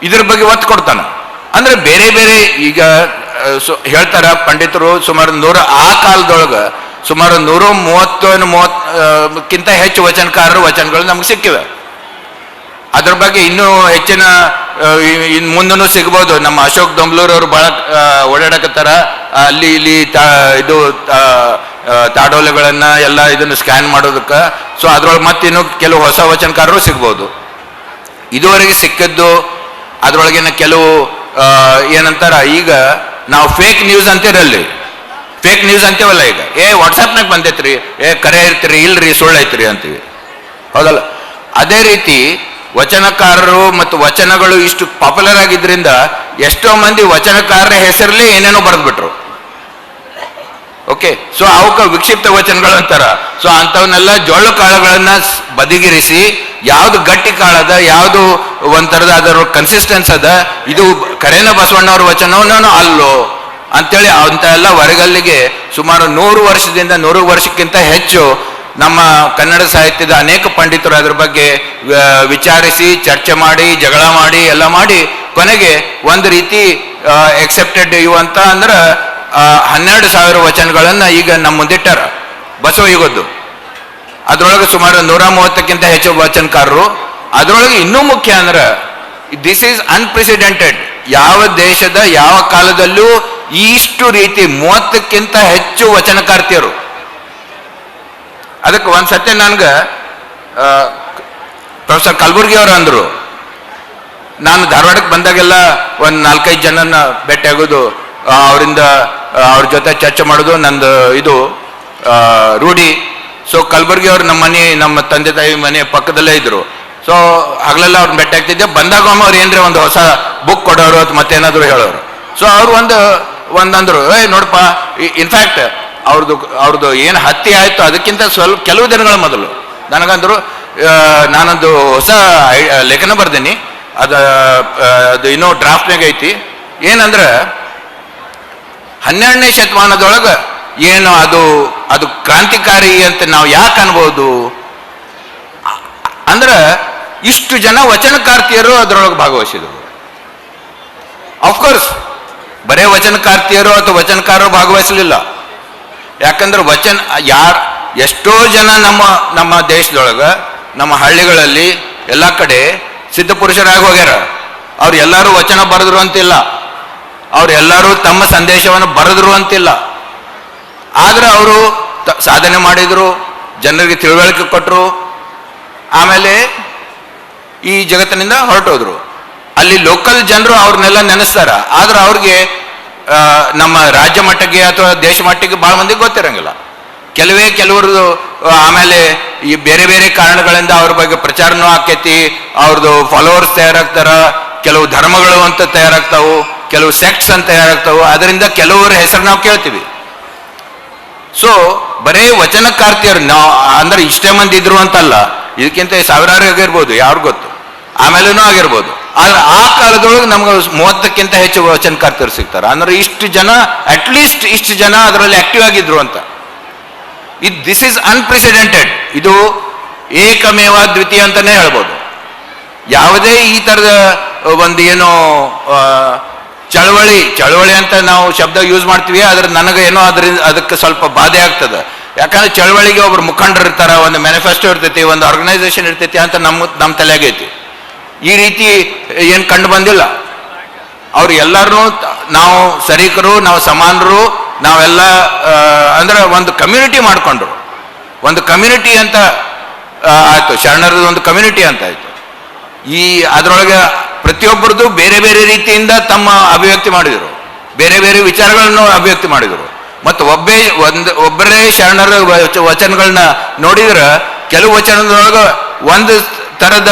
ಇದ್ರ ಬಗ್ಗೆ ಒತ್ತು ಕೊಡ್ತಾನ. ಅಂದ್ರೆ ಬೇರೆ ಬೇರೆ ಈಗ ಹೇಳ್ತಾರ ಪಂಡಿತರು ಸುಮಾರು ನೂರ, ಆ ಕಾಲದೊಳಗ ಸುಮಾರು ನೂರ ಮೂವತ್ತು ಏನು ಮೂವತ್ತಕ್ಕಿಂತ ಹೆಚ್ಚು ವಚನಕಾರರು ವಚನಗಳು ನಮ್ಗೆ ಸಿಕ್ಕಿವೆ. ಅದ್ರ ಬಗ್ಗೆ ಇನ್ನೂ ಹೆಚ್ಚಿನ ಇನ್ ಮುಂದೂ ಸಿಗ್ಬೋದು. ನಮ್ಮ ಅಶೋಕ್ ದೊಂಬ್ಲೂರ್ ಅವರು ಬಹಳ ಓಡಾಡಕತ್ತಾರ. ಅಲ್ಲಿ, ಇಲ್ಲಿ ಇದು ತಾಡೋಲೆಗಳನ್ನ ಎಲ್ಲ ಇದನ್ನು ಸ್ಕ್ಯಾನ್ ಮಾಡೋದಕ್ಕೆ. ಸೊ ಅದ್ರೊಳಗೆ ಮತ್ತಿನ್ನು ಕೆಲವು ಹೊಸ ವಚನಕಾರರು ಸಿಗ್ಬೋದು. ಇದುವರೆಗೆ ಸಿಕ್ಕಿದ್ದು, ಅದ್ರೊಳಗಿನ ಕೆಲವು ಏನಂತಾರ, ಈಗ ನಾವು ಫೇಕ್ ನ್ಯೂಸ್ ಅಂತಿರಲ್ಲಿ ಫೇಕ್ ನ್ಯೂಸ್ ಅಂತೀವಲ್ಲ ಈಗ. ಏ ವಾಟ್ಸಪ್ನಾಗ ಬಂದೈತ್ರಿ. ಏ, ಕರೆ ಇರ್ತೀರಿ, ಇಲ್ರಿ ಸುಳ್ಳು ಐತ್ರಿ ಅಂತೀವಿ. ಹೌದಲ್ಲ? ಅದೇ ರೀತಿ ವಚನಕಾರರು ಮತ್ತು ವಚನಗಳು ಇಷ್ಟು ಪಾಪ್ಯುಲರ್ ಆಗಿದ್ರಿಂದ ಎಷ್ಟೋ ಮಂದಿ ವಚನಕಾರರ ಹೆಸರಲ್ಲಿ ಏನೇನೋ ಬರೆದ್ಬಿಟ್ರು. ಓಕೆ ಸೊ ಅವಕ್ಕೆ ವಿಕ್ಷಿಪ್ತ ವಚನಗಳು ಅಂತಾರ. ಸೊ ಅಂಥವನ್ನೆಲ್ಲ ಜೊಳ್ಳು ಕಾಳುಗಳನ್ನ ಬದಿಗಿರಿಸಿ, ಯಾವ್ದು ಗಟ್ಟಿ ಕಾಳದ ಯಾವ್ದು ಒಂಥರದ ಅದರ ಕನ್ಸಿಸ್ಟೆನ್ಸ್ ಅದ, ಇದು ಕರೇನ ಬಸವಣ್ಣವ್ರ ವಚನವನ್ನು ಅಲ್ಲೋ ಅಂತೇಳಿ ಅಂತ ಎಲ್ಲ ಹೊರಗಲ್ಲಿಗೆ ಸುಮಾರು ನೂರು ವರ್ಷದಿಂದ ನೂರು ವರ್ಷಕ್ಕಿಂತ ಹೆಚ್ಚು ನಮ್ಮ ಕನ್ನಡ ಸಾಹಿತ್ಯದ ಅನೇಕ ಪಂಡಿತರು ಅದ್ರ ಬಗ್ಗೆ ವಿಚಾರಿಸಿ, ಚರ್ಚೆ ಮಾಡಿ, ಜಗಳ ಮಾಡಿ, ಎಲ್ಲ ಮಾಡಿ ಕೊನೆಗೆ ಒಂದು ರೀತಿ ಎಕ್ಸೆಪ್ಟೆಡ್ ಇವಂತ ಅಂದ್ರೆ ಹನ್ನೆರಡು ಸಾವಿರ ವಚನಗಳನ್ನು ಈಗ ನಮ್ಮ ಮುಂದಿಟ್ಟಾರ. ಬಸವ ಯುಗದ್ದು. ಅದ್ರೊಳಗೆ ಸುಮಾರು ನೂರ ಮೂವತ್ತಕ್ಕಿಂತ ಹೆಚ್ಚು ವಚನಕಾರರು. ಅದರೊಳಗೆ ಇನ್ನೂ ಮುಖ್ಯ ಅಂದ್ರೆ ದಿಸ್ ಈಸ್ ಅನ್ಪ್ರೆಸಿಡೆಂಟೆಡ್ ಯಾವ ದೇಶದ ಯಾವ ಕಾಲದಲ್ಲೂ ಇಷ್ಟು ರೀತಿ ಮೂವತ್ತಕ್ಕಿಂತ ಹೆಚ್ಚು ವಚನಕಾರ್ತಿಯರು. ಅದಕ್ಕೆ ಒಂದು ಸತ್ಯ ನನಗೆ ಪ್ರೊಫೆಸರ್ ಕಲಬುರ್ಗಿ ಅವರು ಅಂದ್ರು. ನಾನು ಧಾರವಾಡಕ್ಕೆ ಬಂದಾಗೆಲ್ಲ ಒಂದು ನಾಲ್ಕೈದು ಜನನ ಭೇಟಿಯಾಗೋದು ಅವರಿಂದ ಅವ್ರ ಜೊತೆ ಚರ್ಚೆ ಮಾಡೋದು ನಂದು ಇದು ರೂಢಿ. ಸೊ ಕಲಬುರ್ಗಿ ಅವ್ರು ನಮ್ಮ ಮನೆ, ನಮ್ಮ ತಂದೆ ತಾಯಿ ಮನೆ ಪಕ್ಕದಲ್ಲೇ ಇದ್ದರು ಸೊ ಹಗಲೆಲ್ಲ ಅವ್ರನ್ನ ಭೇಟಿ ಆಗ್ತಿದ್ದೆ. ಬಂದಾಗ ಅವ್ರು ಏನ್ರಿ ಒಂದು ಹೊಸ ಬುಕ್ ಕೊಡೋರು ಅಥವಾ ಮತ್ತೇನಾದ್ರು ಹೇಳೋರು. ಸೊ ಅವ್ರು ಒಂದು, ಒಂದಂದ್ರು ಏ ನೋಡಪ್ಪ ಇನ್ಫ್ಯಾಕ್ಟ್ ಅವ್ರದ್ದು ಅವ್ರದ್ದು ಏನು ಹತ್ಯೆ ಆಯ್ತು ಅದಕ್ಕಿಂತ ಸ್ವಲ್ಪ ಕೆಲವು ದಿನಗಳ ಮೊದಲು. ನನಗಂದ್ರು ನಾನೊಂದು ಹೊಸ ಲೇಖನ ಬರ್ದೀನಿ. ಅದ ಅದು ಇನ್ನೂ ಡ್ರಾಫ್ಟ್ನಾಗ ಐತಿ. ಏನಂದ್ರೆ, ಹನ್ನೆರಡನೇ ಶತಮಾನದೊಳಗೆ ಏನು ಅದು ಅದು ಕ್ರಾಂತಿಕಾರಿ ಅಂತ ನಾವು ಯಾಕೆ ಅನ್ಬೋದು? ಅಂದ್ರೆ, ಇಷ್ಟು ಜನ ವಚನಕಾರ್ತಿಯರು ಅದರೊಳಗೆ ಭಾಗವಹಿಸಿದರು. ಅಫ್ಕೋರ್ಸ್ ಬರೇ ವಚನಕಾರ್ತಿಯರು ಅಥವಾ ವಚನಕಾರರು ಭಾಗವಹಿಸಲಿಲ್ಲ. ಯಾಕಂದ್ರೆ ವಚನ, ಯಾರು, ಎಷ್ಟೋ ಜನ ನಮ್ಮ ನಮ್ಮ ದೇಶದೊಳಗೆ, ನಮ್ಮ ಹಳ್ಳಿಗಳಲ್ಲಿ ಎಲ್ಲ ಕಡೆ ಸಿದ್ಧ ಪುರುಷರಾಗಿ ಹೋಗ್ಯಾರ. ಅವ್ರು ಎಲ್ಲರೂ ವಚನ ಬರೆದ್ರು ಅಂತಿಲ್ಲ. ಅವರೆಲ್ಲರೂ ತಮ್ಮ ಸಂದೇಶವನ್ನು ಬರೆದ್ರು ಅಂತಿಲ್ಲ. ಆದ್ರೆ ಅವರು ಸಾಧನೆ ಮಾಡಿದ್ರು, ಜನರಿಗೆ ತಿಳುವಳಿಕೆ ಕೊಟ್ಟರು ಆಮೇಲೆ ಈ ಜಗತ್ತಿನಿಂದ ಹೊರಟೋದ್ರು. ಅಲ್ಲಿ ಲೋಕಲ್ ಜನರು ಅವ್ರನ್ನೆಲ್ಲ ನೆನೆಸ್ತಾರ. ಆದ್ರೆ ಅವ್ರಿಗೆ ನಮ್ಮ ರಾಜ್ಯ ಮಟ್ಟಕ್ಕೆ ಅಥವಾ ದೇಶ ಮಟ್ಟಕ್ಕೆ ಭಾಳ ಮಂದಿಗೆ ಗೊತ್ತಿರಂಗಿಲ್ಲ. ಕೆಲವೇ ಕೆಲವರು ಆಮೇಲೆ ಈ ಬೇರೆ ಬೇರೆ ಕಾರಣಗಳಿಂದ ಅವ್ರ ಬಗ್ಗೆ ಪ್ರಚಾರನೂ ಆಕೈತಿ, ಅವ್ರದ್ದು ಫಾಲೋವರ್ಸ್ ತಯಾರಾಗ್ತಾರ, ಕೆಲವು ಧರ್ಮಗಳು ಅಂತ ತಯಾರಾಗ್ತಾವು, ಕೆಲವು ಸೆಕ್ಟ್ಸ್ ಅಂತ ತಯಾರಾಗ್ತಾವು, ಅದರಿಂದ ಕೆಲವರ ಹೆಸರು ನಾವು ಕೇಳ್ತೀವಿ. ಸೊ ಬರೇ ವಚನಕಾರ್ತಿಯರು ನಾವು ಅಂದ್ರೆ ಇಷ್ಟೇ ಮಂದಿ ಇದ್ರು ಅಂತಲ್ಲ, ಇದಕ್ಕಿಂತ ಸಾವಿರಾರು ಆಗಿರ್ಬೋದು, ಯಾರು ಗೊತ್ತು? ಆಮೇಲೂ ಆಗಿರ್ಬೋದು. ಆದ್ರೆ ಆ ಕಾಲದೊಳಗೆ ನಮ್ಗೆ ಮೂವತ್ತಕ್ಕಿಂತ ಹೆಚ್ಚು ವಚನಕಾರ್ತರು ಸಿಗ್ತಾರೆ ಅಂದ್ರೆ ಇಷ್ಟು ಜನ ಅಟ್ಲೀಸ್ಟ್ ಇಷ್ಟು ಜನ ಅದರಲ್ಲಿ ಆಕ್ಟಿವ್ ಆಗಿದ್ರು ಅಂತ. ಇದು ದಿಸ್ ಇಸ್ ಅನ್ಪ್ರೆಸಿಡೆಂಟೆಡ್ ಇದು ಏಕಮೇವ ದ್ವಿತೀಯ ಅಂತಾನೆ ಹೇಳ್ಬೋದು. ಯಾವುದೇ ಈ ಥರದ ಒಂದು ಏನು ಚಳವಳಿ ಚಳವಳಿ ಅಂತ ನಾವು ಶಬ್ದ ಯೂಸ್ ಮಾಡ್ತೀವಿ, ಆದ್ರೆ ನನಗೆ ಏನೋ ಅದರಿಂದ, ಅದಕ್ಕೆ ಸ್ವಲ್ಪ ಬಾಧೆ ಆಗ್ತದೆ. ಯಾಕಂದ್ರೆ ಚಳವಳಿಗೆ ಒಬ್ರು ಮುಖಂಡರು ಇರ್ತಾರ, ಒಂದು ಮ್ಯಾನಿಫೆಸ್ಟೋ ಇರ್ತೈತಿ, ಒಂದು ಆರ್ಗನೈಸೇಷನ್ ಇರ್ತೈತಿ ಅಂತ ನಮ್ಮ ನಮ್ಮ ತಲೆಯಾಗೈತಿ ಈ ರೀತಿ ಏನು ಕಂಡು ಬಂದಿಲ್ಲ. ಅವ್ರು ಎಲ್ಲರೂ ನಾವು ಸರಿಕರು, ನಾವು ಸಮಾನರು, ನಾವೆಲ್ಲ ಅಂದ್ರೆ ಒಂದು ಕಮ್ಯುನಿಟಿ ಮಾಡಿಕೊಂಡ್ರು. ಒಂದು ಕಮ್ಯುನಿಟಿ ಅಂತ ಆಯಿತು. ಶರಣರದ್ದು ಒಂದು ಕಮ್ಯುನಿಟಿ ಅಂತ ಆಯ್ತು. ಈ ಅದರೊಳಗೆ ಪ್ರತಿಯೊಬ್ಬರದ್ದು ಬೇರೆ ಬೇರೆ ರೀತಿಯಿಂದ ತಮ್ಮ ಅಭಿವ್ಯಕ್ತಿ ಮಾಡಿದರು. ಬೇರೆ ಬೇರೆ ವಿಚಾರಗಳನ್ನು ಅಭಿವ್ಯಕ್ತಿ ಮಾಡಿದರು. ಮತ್ತು ಒಬ್ಬೇ ಒಂದು, ಒಬ್ಬರೇ ಶರಣರ ವಚ- ವಚನಗಳನ್ನ ನೋಡಿದ್ರೆ, ಕೆಲವು ವಚನದೊಳಗೆ ಒಂದು ಥರದ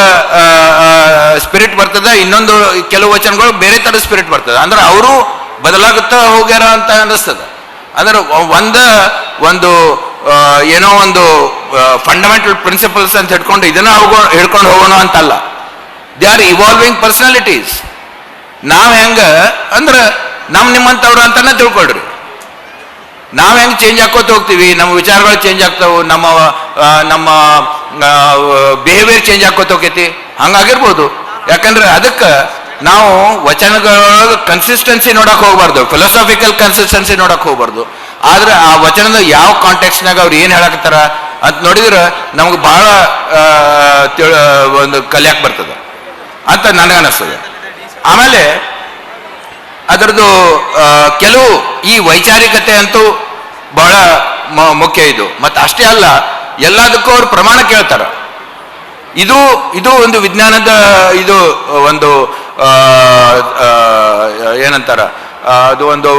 ಸ್ಪಿರಿಟ್ ಬರ್ತದೆ, ಇನ್ನೊಂದು ಕೆಲವು ವಚನಗಳು ಬೇರೆ ಥರದ ಸ್ಪಿರಿಟ್ ಬರ್ತದೆ. ಅಂದ್ರೆ ಅವರು ಬದಲಾಗುತ್ತಾ ಹೋಗ್ಯಾರ ಅಂತ ಅನಿಸ್ತದೆ ಅಂದ್ರೆ ಒಂದ, ಒಂದು ಏನೋ ಒಂದು ಫಂಡಮೆಂಟಲ್ ಪ್ರಿನ್ಸಿಪಲ್ಸ್ ಅಂತ ಹಿಡ್ಕೊಂಡು ಇದನ್ನ ಹಿಡ್ಕೊಂಡು ಹೋಗೋಣ ಅಂತಲ್ಲ. ದೇ ಆರ್ ಇವಾಲ್ವಿಂಗ್ ಪರ್ಸನಾಲಿಟೀಸ್ ನಾವು ಹೆಂಗ, ಅಂದ್ರೆ ನಮ್ ನಿಮ್ಮಂಥವ್ರು ಅಂತಾನೆ ತಿಳ್ಕೊಳ್ರಿ. ನಾವ್ ಹೆಂಗ್ ಚೇಂಜ್ ಹಾಕೋತ ಹೋಗ್ತೀವಿ, ನಮ್ಮ ವಿಚಾರಗಳು ಚೇಂಜ್ ಆಗ್ತಾವ, ನಮ್ಮ ನಮ್ಮ ಬಿಹೇವಿಯರ್ ಚೇಂಜ್ ಆಕೋತ ಹೋಗೈತಿ. ಹಂಗಾಗಿರ್ಬೋದು. ಯಾಕಂದ್ರೆ ಅದಕ್ಕೆ ನಾವು ವಚನಗಳ ಕನ್ಸಿಸ್ಟೆನ್ಸಿ ನೋಡಕ್ ಹೋಗ್ಬಾರ್ದು. ಫಿಲಾಸಫಿಕಲ್ ಕನ್ಸಿಸ್ಟೆನ್ಸಿ ನೋಡಕ್ ಹೋಗ್ಬಾರ್ದು. ಆದ್ರೆ ಆ ವಚನದ ಯಾವ ಕಾಂಟೆಕ್ಸ್ನಾಗ ಅವ್ರು ಏನ್ ಹೇಳಕತ್ತಾರ ಅಂತ ನೋಡಿದ್ರೆ ನಮ್ಗೆ ಬಹಳ ಒಂದು ಕಲಿಯಕ್ ಬರ್ತದೆ. ಅಂತ ನನಗನ್ನಿಸ್ತದೆ ಆಮೇಲೆ ಅದರದ್ದು ಕೆಲವು ಈ ವೈಚಾರಿಕತೆ ಅಂತೂ ಬಹಳ ಮುಖ್ಯ ಇದು. ಮತ್ತು ಅಷ್ಟೇ ಅಲ್ಲ ಎಲ್ಲದಕ್ಕೂ ಅವ್ರು ಪ್ರಮಾಣ ಕೇಳ್ತಾರ. ಇದು ಇದು ಒಂದು ವಿಜ್ಞಾನದ, ಇದು ಒಂದು ಏನಂತಾರ ಅದು ಒಂದು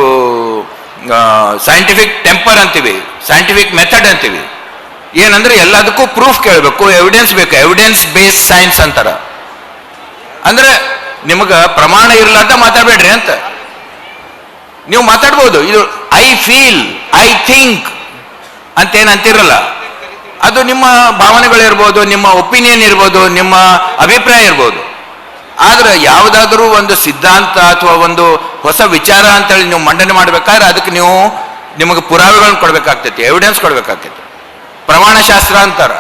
ಸೈಂಟಿಫಿಕ್ ಟೆಂಪರ್ ಅಂತೀವಿ ಸೈಂಟಿಫಿಕ್ ಮೆಥಡ್ ಅಂತೀವಿ. ಏನಂದ್ರೆ ಎಲ್ಲದಕ್ಕೂ ಪ್ರೂಫ್ ಕೇಳಬೇಕು ಎವಿಡೆನ್ಸ್ ಬೇಕು ಎವಿಡೆನ್ಸ್ ಬೇಸ್ ಸೈನ್ಸ್ ಅಂತಾರ. ಅಂದ್ರೆ ನಿಮಗ ಪ್ರಮಾಣ ಇರ್ಲಾರ್ದ ಮಾತಾಡಬೇಡ್ರಿ ಅಂತ. ನೀವು ಮಾತಾಡ್ಬೋದು, ಇದು ಐ ಫೀಲ್ ಐ ಥಿಂಕ್ ಅಂತ ಏನಂತಿರಲ್ಲ ಅದು ನಿಮ್ಮ ಭಾವನೆಗಳಿರ್ಬೋದು, ನಿಮ್ಮ ಒಪಿನಿಯನ್ ಇರ್ಬೋದು, ನಿಮ್ಮ ಅಭಿಪ್ರಾಯ ಇರ್ಬೋದು. ಆದ್ರೆ ಯಾವುದಾದ್ರೂ ಒಂದು ಸಿದ್ಧಾಂತ ಅಥವಾ ಒಂದು ಹೊಸ ವಿಚಾರ ಅಂತೇಳಿ ನೀವು ಮಂಡನೆ ಮಾಡ್ಬೇಕಾದ್ರೆ ಅದಕ್ಕೆ ನೀವು ನಿಮಗೆ ಪುರಾವೆಗಳನ್ನ ಕೊಡ್ಬೇಕಾಗ್ತೈತಿ ಎವಿಡೆನ್ಸ್ ಕೊಡ್ಬೇಕಾಗ್ತೈತಿ. ಪ್ರಮಾಣಶಾಸ್ತ್ರ ಅಂತಾರ.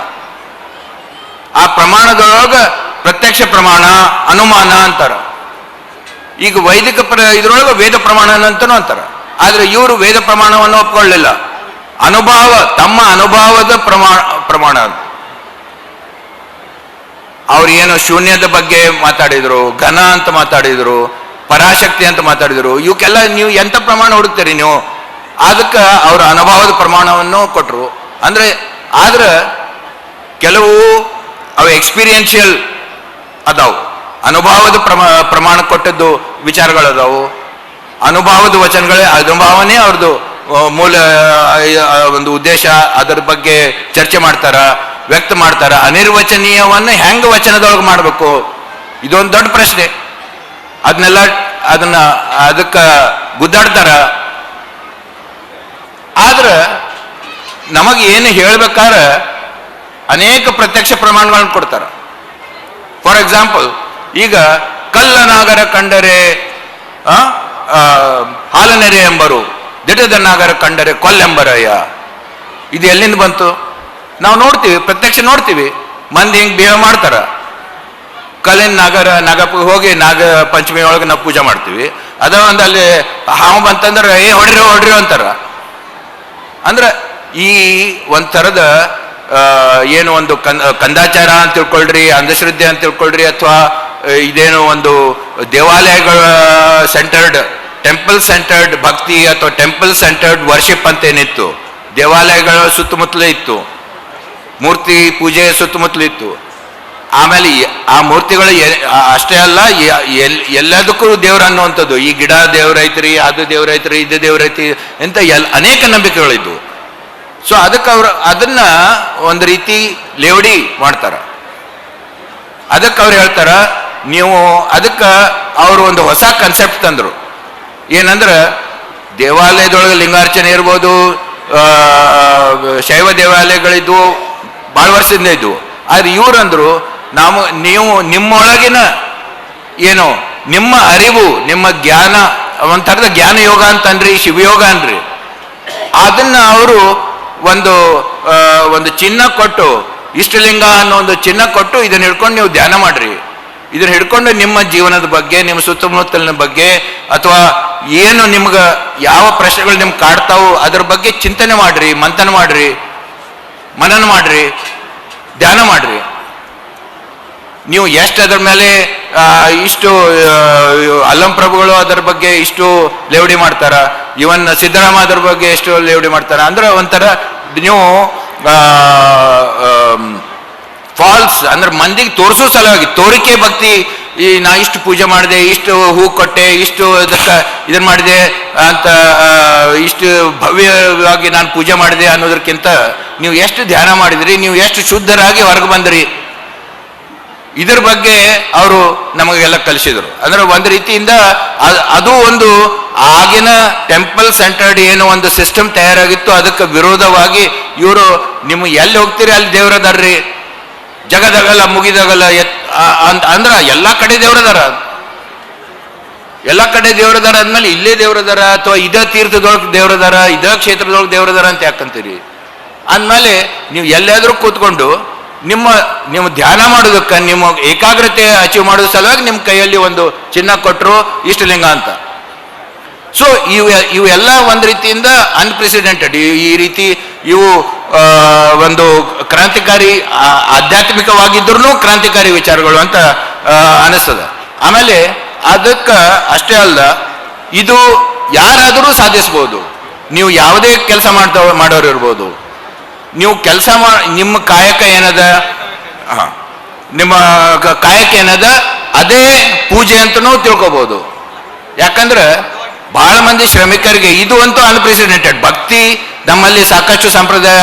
ಆ ಪ್ರಮಾಣದೊಳಗ ಪ್ರತ್ಯಕ್ಷ ಪ್ರಮಾಣ, ಅನುಮಾನ ಅಂತಾರ. ಈಗ ವೈದಿಕ ಪ್ರ ಇದ್ರೊಳಗೆ ವೇದ ಪ್ರಮಾಣ ಅಂತನೂ ಅಂತಾರ. ಆದ್ರೆ ಇವರು ವೇದ ಪ್ರಮಾಣವನ್ನು ಒಪ್ಕೊಳ್ಳಿಲ್ಲ. ಅನುಭವ, ತಮ್ಮ ಅನುಭವದ ಪ್ರಮಾಣ ಪ್ರಮಾಣ ಅದು. ಅವ್ರು ಏನು ಶೂನ್ಯದ ಬಗ್ಗೆ ಮಾತಾಡಿದ್ರು, ಘನ ಅಂತ ಮಾತಾಡಿದ್ರು, ಪರಾಶಕ್ತಿ ಅಂತ ಮಾತಾಡಿದ್ರು, ಇವಕ್ಕೆಲ್ಲ ನೀವು ಎಂತ ಪ್ರಮಾಣ ಹುಡುಕ್ತೀರಿ ನೀವು? ಅದಕ್ಕೆ ಅವ್ರ ಅನುಭವದ ಪ್ರಮಾಣವನ್ನು ಕೊಟ್ಟರು ಅಂದ್ರೆ, ಆದ್ರೆ ಕೆಲವು ಅವು ಎಕ್ಸ್ಪೀರಿಯನ್ಷಿಯಲ್ ಅದಾವು. ಅನುಭವದ ಪ್ರಮ, ಪ್ರಮಾಣ ಕೊಟ್ಟದ್ದು ವಿಚಾರಗಳದಾವು. ಅನುಭವದ ವಚನಗಳೇ, ಅನುಭವನೇ ಅವ್ರದ್ದು ಮೂಲ ಒಂದು ಉದ್ದೇಶ ಅದರ ಬಗ್ಗೆ ಚರ್ಚೆ ಮಾಡ್ತಾರ, ವ್ಯಕ್ತ ಮಾಡ್ತಾರ, ಅನಿರ್ವಚನೀಯವನ್ನು ಹೆಂಗ ವಚನದೊಳಗೆ ಮಾಡಬೇಕು? ಇದೊಂದು ದೊಡ್ಡ ಪ್ರಶ್ನೆ. ಅದನ್ನೆಲ್ಲ ಅದನ್ನ, ಅದಕ್ಕೆ ಗುದ್ದಾಡ್ತಾರ. ಆದ್ರೆ ನಮಗೆ ಏನು ಹೇಳ್ಬೇಕಾದ್ರೆ ಅನೇಕ ಪ್ರತ್ಯಕ್ಷ ಪ್ರಮಾಣಗಳನ್ನು ಕೊಡ್ತಾರ. ಫಾರ್ ಎಕ್ಸಾಂಪಲ್, ಈಗ ಕಲ್ಲನಾಗರ ಕಂಡರೆ ಹಾಲನೆರೆ ಎಂಬರು ದಿಟದನ್ನಾಗರ ಕಂಡರೆ ಕೊಲ್ಲೆಂಬರಯ್ಯ. ಇದು ಎಲ್ಲಿಂದ ಬಂತು? ನಾವು ನೋಡ್ತೀವಿ, ಪ್ರತ್ಯಕ್ಷ ನೋಡ್ತೀವಿ. ಮಂದಿ ಹಿಂಗೆ ಬಿಹೇವ್ ಮಾಡ್ತಾರ? ಕಲ್ಲಿನ ನಾಗರ ನಾಗಪ್ಪ ಹೋಗಿ ನಾಗ ಪಂಚಮಿ ಒಳಗೆ ನಾವು ಪೂಜೆ ಮಾಡ್ತೀವಿ. ಅದ ಒಂದು ಅಲ್ಲಿ ಹಾವು ಬಂತಂದ್ರೆ, ಏ, ಹೊಡ್ರಿ ಹೊಡ್ರಿ ಅಂತಾರ. ಅಂದ್ರೆ ಈ ಒಂದು ಥರದ ಏನು ಒಂದು ಕಂದಾಚಾರ ಅಂತ ತಿಳ್ಕೊಳ್ರಿ, ಅಂಧಶ್ರದ್ಧೆ ಅಂತ ತಿಳ್ಕೊಳ್ರಿ, ಅಥವಾ ಇದೇನು ಒಂದು ದೇವಾಲಯಗಳ ಸೆಂಟರ್ಡ್ ಟೆಂಪಲ್ ಸೆಂಟರ್ಡ್ ಭಕ್ತಿ ಅಥವಾ ಟೆಂಪಲ್ ಸೆಂಟರ್ಡ್ ವರ್ಷಿಪ್ ಅಂತ ಏನಿತ್ತು ದೇವಾಲಯಗಳ ಸುತ್ತಮುತ್ತಲೇ ಇತ್ತು. ಮೂರ್ತಿ ಪೂಜೆ ಸುತ್ತಮುತ್ತಲೂ ಇತ್ತು. ಆಮೇಲೆ ಆ ಮೂರ್ತಿಗಳು ಅಷ್ಟೇ ಅಲ್ಲ ಎಲ್ಲದಕ್ಕೂ ದೇವ್ರ ಅನ್ನುವಂಥದ್ದು. ಈ ಗಿಡ ದೇವ್ರೈತ್ರಿ ಅದು ದೇವ್ರೈತ್ರಿ ಇದು ದೇವ್ರೈತಿ ಅಂತ ಎಲ್ ಅನೇಕ ನಂಬಿಕೆಗಳಿದ್ವು. ಸೊ ಅದಕ್ಕೆ ಅವ್ರು ಅದನ್ನ ಒಂದು ರೀತಿ ಲೇವಡಿ ಮಾಡ್ತಾರ. ಅದಕ್ಕೆ ಅವ್ರು ಹೇಳ್ತಾರ, ನೀವು ಅದಕ್ಕೆ ಅವರು ಒಂದು ಹೊಸ ಕನ್ಸೆಪ್ಟ್ ತಂದ್ರು. ಏನಂದ್ರೆ ದೇವಾಲಯದೊಳಗೆ ಲಿಂಗಾರ್ಚನೆ ಇರ್ಬೋದು ಶೈವ ದೇವಾಲಯಗಳಿದ್ವು ಭಾಳ ವರ್ಷದಿಂದ ಇದ್ದವು ಆದ್ರೆ ಇವ್ರಂದ್ರು ನಾವು, ನೀವು ನಿಮ್ಮೊಳಗಿನ ಏನು, ನಿಮ್ಮ ಅರಿವು, ನಿಮ್ಮ ಜ್ಞಾನ, ಒಂಥರದ ಜ್ಞಾನ ಯೋಗ ಅಂತನ್ರಿ, ಶಿವಯೋಗ ಅನ್ರಿ. ಅದನ್ನ ಅವರು ಒಂದು ಒಂದು ಚಿನ್ನ ಕೊಟ್ಟು, ಇಷ್ಟಲಿಂಗ ಅನ್ನೋ ಒಂದು ಚಿನ್ನ ಕೊಟ್ಟು ಇದನ್ನ ಹಿಡ್ಕೊಂಡು ನೀವು ಧ್ಯಾನ ಮಾಡ್ರಿ. ಇದನ್ನ ಹಿಡ್ಕೊಂಡು ನಿಮ್ಮ ಜೀವನದ ಬಗ್ಗೆ, ನಿಮ್ಮ ಸುತ್ತಮುತ್ತಲಿನ ಬಗ್ಗೆ, ಅಥವಾ ಏನು ನಿಮ್ಗೆ ಯಾವ ಪ್ರಶ್ನೆಗಳು ನಿಮ್ಗೆ ಕಾಡ್ತಾವೋ ಅದ್ರ ಬಗ್ಗೆ ಚಿಂತನೆ ಮಾಡ್ರಿ, ಮಂಥನ ಮಾಡ್ರಿ, ಮನನ ಮಾಡ್ರಿ, ಧ್ಯಾನ ಮಾಡ್ರಿ. ನೀವು ಎಷ್ಟು ಅದ್ರ ಮೇಲೆ ಇಷ್ಟು ಅಲ್ಲಂ ಪ್ರಭುಗಳು ಅದರ ಬಗ್ಗೆ ಇಷ್ಟು ಲೇವಡಿ ಮಾಡ್ತಾರ? ಇವನ್ ಸಿದ್ದರಾಮ ಅದ್ರ ಬಗ್ಗೆ ಎಷ್ಟು ಲೇವಡಿ ಮಾಡ್ತಾರ? ಅಂದ್ರೆ ಒಂಥರ ನೀವು ಫಾಲ್ಸ್, ಅಂದ್ರೆ ಮಂದಿಗೆ ತೋರಿಸೋ ಸಲುವಾಗಿ, ತೋರಿಕೆ ಭಕ್ತಿ, ಈ ನಾ ಇಷ್ಟು ಪೂಜೆ ಮಾಡಿದೆ, ಇಷ್ಟು ಹೂ ಕೊಟ್ಟೆ, ಇಷ್ಟು ಇದಕ್ಕೆ ಇದನ್ನ ಮಾಡಿದೆ ಅಂತ ಇಷ್ಟು ಭವ್ಯವಾಗಿ ನಾನು ಪೂಜೆ ಮಾಡಿದೆ ಅನ್ನೋದಕ್ಕಿಂತ ನೀವು ಎಷ್ಟು ಧ್ಯಾನ ಮಾಡಿದ್ರಿ, ನೀವು ಎಷ್ಟು ಶುದ್ಧರಾಗಿ ಹೊರಗೆ ಬಂದ್ರಿ? ಇದ್ರ ಬಗ್ಗೆ ಅವರು ನಮಗೆಲ್ಲ ಕಲಿಸಿದರು. ಅಂದ್ರೆ ಒಂದು ರೀತಿಯಿಂದ ಅದು ಒಂದು ಆಗಿನ ಟೆಂಪಲ್ ಸೆಂಟರ್ಡ್ ಏನು ಒಂದು ಸಿಸ್ಟಮ್ ತಯಾರಾಗಿತ್ತು, ಅದಕ್ಕೆ ವಿರೋಧವಾಗಿ ಇವರು ನಿಮ್ಗೆ ಎಲ್ಲಿ ಹೋಗ್ತೀರಿ, ಅಲ್ಲಿ ದೇವ್ರದಾರ್ರಿ? ಜಗದಾಗಲ್ಲ ಮುಗಿದಾಗಲ್ಲ ಎತ್ ಅಂದ್ರ ಎಲ್ಲಾ ಕಡೆ ದೇವ್ರದಾರ ಎಲ್ಲ ಕಡೆ ದೇವ್ರದಾರ ಅಂದ್ಮೇಲೆ ಇಲ್ಲೇ ದೇವ್ರದಾರ ಅಥವಾ ಇದ ತೀರ್ಥದೊಳಗೆ ದೇವ್ರದಾರ ಇದ ಕ್ಷೇತ್ರದೊಳಗೆ ದೇವ್ರದಾರ ಅಂತ ಯಾಕಂತೀರಿ? ಅಂದಮೇಲೆ ನೀವು ಎಲ್ಲಾದ್ರೂ ಕೂತ್ಕೊಂಡು ನಿಮ್ಮ, ನೀವು ಧ್ಯಾನ ಮಾಡೋದಕ್ಕೆ, ನಿಮ್ಮ ಏಕಾಗ್ರತೆ ಅಚೀವ್ ಮಾಡೋದ್ರ ಸಲುವಾಗಿ ನಿಮ್ಮ ಕೈಯಲ್ಲಿ ಒಂದು ಚಿನ್ನ ಕೊಟ್ಟರು ಇಷ್ಟಲಿಂಗ ಅಂತ. ಸೊ ಇವು, ಇವೆಲ್ಲ ಒಂದು ರೀತಿಯಿಂದ ಅನ್ಪ್ರೆಸಿಡೆಂಟೆಡ್ ಈ ರೀತಿ ಇವು ಒಂದು ಕ್ರಾಂತಿಕಾರಿ ಆಧ್ಯಾತ್ಮಿಕವಾಗಿದ್ರೂ ಕ್ರಾಂತಿಕಾರಿ ವಿಚಾರಗಳು ಅಂತ ಅನಿಸ್ತದೆ. ಆಮೇಲೆ ಅದಕ್ಕೆ ಅಷ್ಟೇ ಅಲ್ಲ, ಇದು ಯಾರಾದರೂ ಸಾಧಿಸ್ಬೋದು. ನೀವು ಯಾವುದೇ ಕೆಲಸ ಮಾಡ್ತಾ, ಮಾಡೋರು ಇರ್ಬೋದು. ನೀವು ಕೆಲಸ ಮಾ, ನಿಮ್ಮ ಕಾಯಕ ಏನದ? ನಿಮ್ಮ ಕಾಯಕ ಏನದ? ಅದೇ ಪೂಜೆ ಅಂತನೂ ತಿಳ್ಕೊಬೋದು. ಯಾಕಂದ್ರೆ ಬಹಳ ಮಂದಿ ಶ್ರಮಿಕರಿಗೆ ಇದು ಅಂತೂ ಅನ್ಪ್ರೆಸಿಡೆಂಟೆಡ್ ಭಕ್ತಿ ನಮ್ಮಲ್ಲಿ ಸಾಕಷ್ಟು ಸಂಪ್ರದಾಯ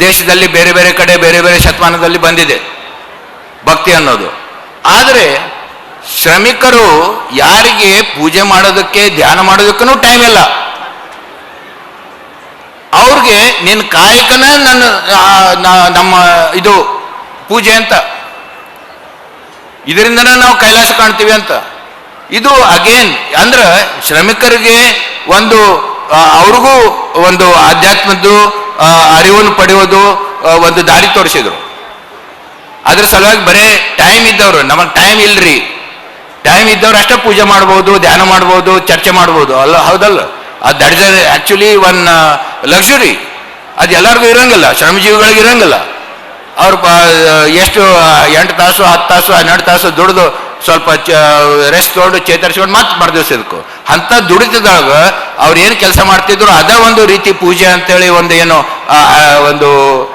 ದೇಶದಲ್ಲಿ ಬೇರೆ ಬೇರೆ ಕಡೆ, ಬೇರೆ ಬೇರೆ ಶತಮಾನದಲ್ಲಿ ಬಂದಿದೆ ಭಕ್ತಿ ಅನ್ನೋದು. ಆದರೆ ಶ್ರಮಿಕರು ಯಾರಿಗೆ ಪೂಜೆ ಮಾಡೋದಕ್ಕೆ, ಧ್ಯಾನ ಮಾಡೋದಕ್ಕೂ ಟೈಮ್ ಇಲ್ಲ. ಅವ್ರಿಗೆ ನಿನ್ನ ಕಾಯಕನ ನನ್ನ ನಮ್ಮ ಇದು ಪೂಜೆ ಅಂತ. ಇದರಿಂದನೇ ನಾವು ಕೈಲಾಸ ಕಾಣ್ತೀವಿ ಅಂತ. ಇದು ಅಗೇನ್ ಅಂದ್ರೆ ಶ್ರಮಿಕರಿಗೆ ಒಂದು ಅವ್ರಿಗೂ ಒಂದು ಆಧ್ಯಾತ್ಮದ್ದು ಅರಿವನ್ನು ಪಡೆಯೋದು ಒಂದು ದಾರಿ ತೋರಿಸಿದ್ರು. ಅದ್ರ ಸಲುವಾಗಿ ಬರೇ ಟೈಮ್ ಇದ್ದವ್ರು, ನಮಗೆ ಟೈಮ್ ಇಲ್ರಿ. ಟೈಮ್ ಇದ್ದವ್ರು ಅಷ್ಟೇ ಪೂಜೆ ಮಾಡ್ಬೋದು, ಧ್ಯಾನ ಮಾಡ್ಬೋದು, ಚರ್ಚೆ ಮಾಡ್ಬೋದು. ಅಲ್ಲ, ಹೌದಲ್ಲ? That is actually one luxury ಅದು ಎಲ್ಲರಿಗೂ ಇರಂಗಿಲ್ಲ, ಶ್ರಮಜೀವಿಗಳಿಗೆ ಇರೋಂಗಿಲ್ಲ. ಅವ್ರು ಎಷ್ಟು ಎಂಟು ತಾಸು, ಹತ್ತು ತಾಸು, ಹನ್ನೆರಡು ತಾಸು ದುಡಿದು ಸ್ವಲ್ಪ ರೆಸ್ಟ್ ತೊಗೊಂಡು ಚೇತರಿಸ್ಕೊಂಡು ಮತ್ತೆ ಮರುದಿವ್ಸ ಇದಕ್ಕೂ ಅಂಥ ದುಡಿತದಾಗ ಅವ್ರು ಏನು ಕೆಲಸ ಮಾಡ್ತಿದ್ರು, ಅದೇ ಒಂದು ರೀತಿ ಪೂಜೆ ಅಂತೇಳಿ ಒಂದು ಏನು ಒಂದು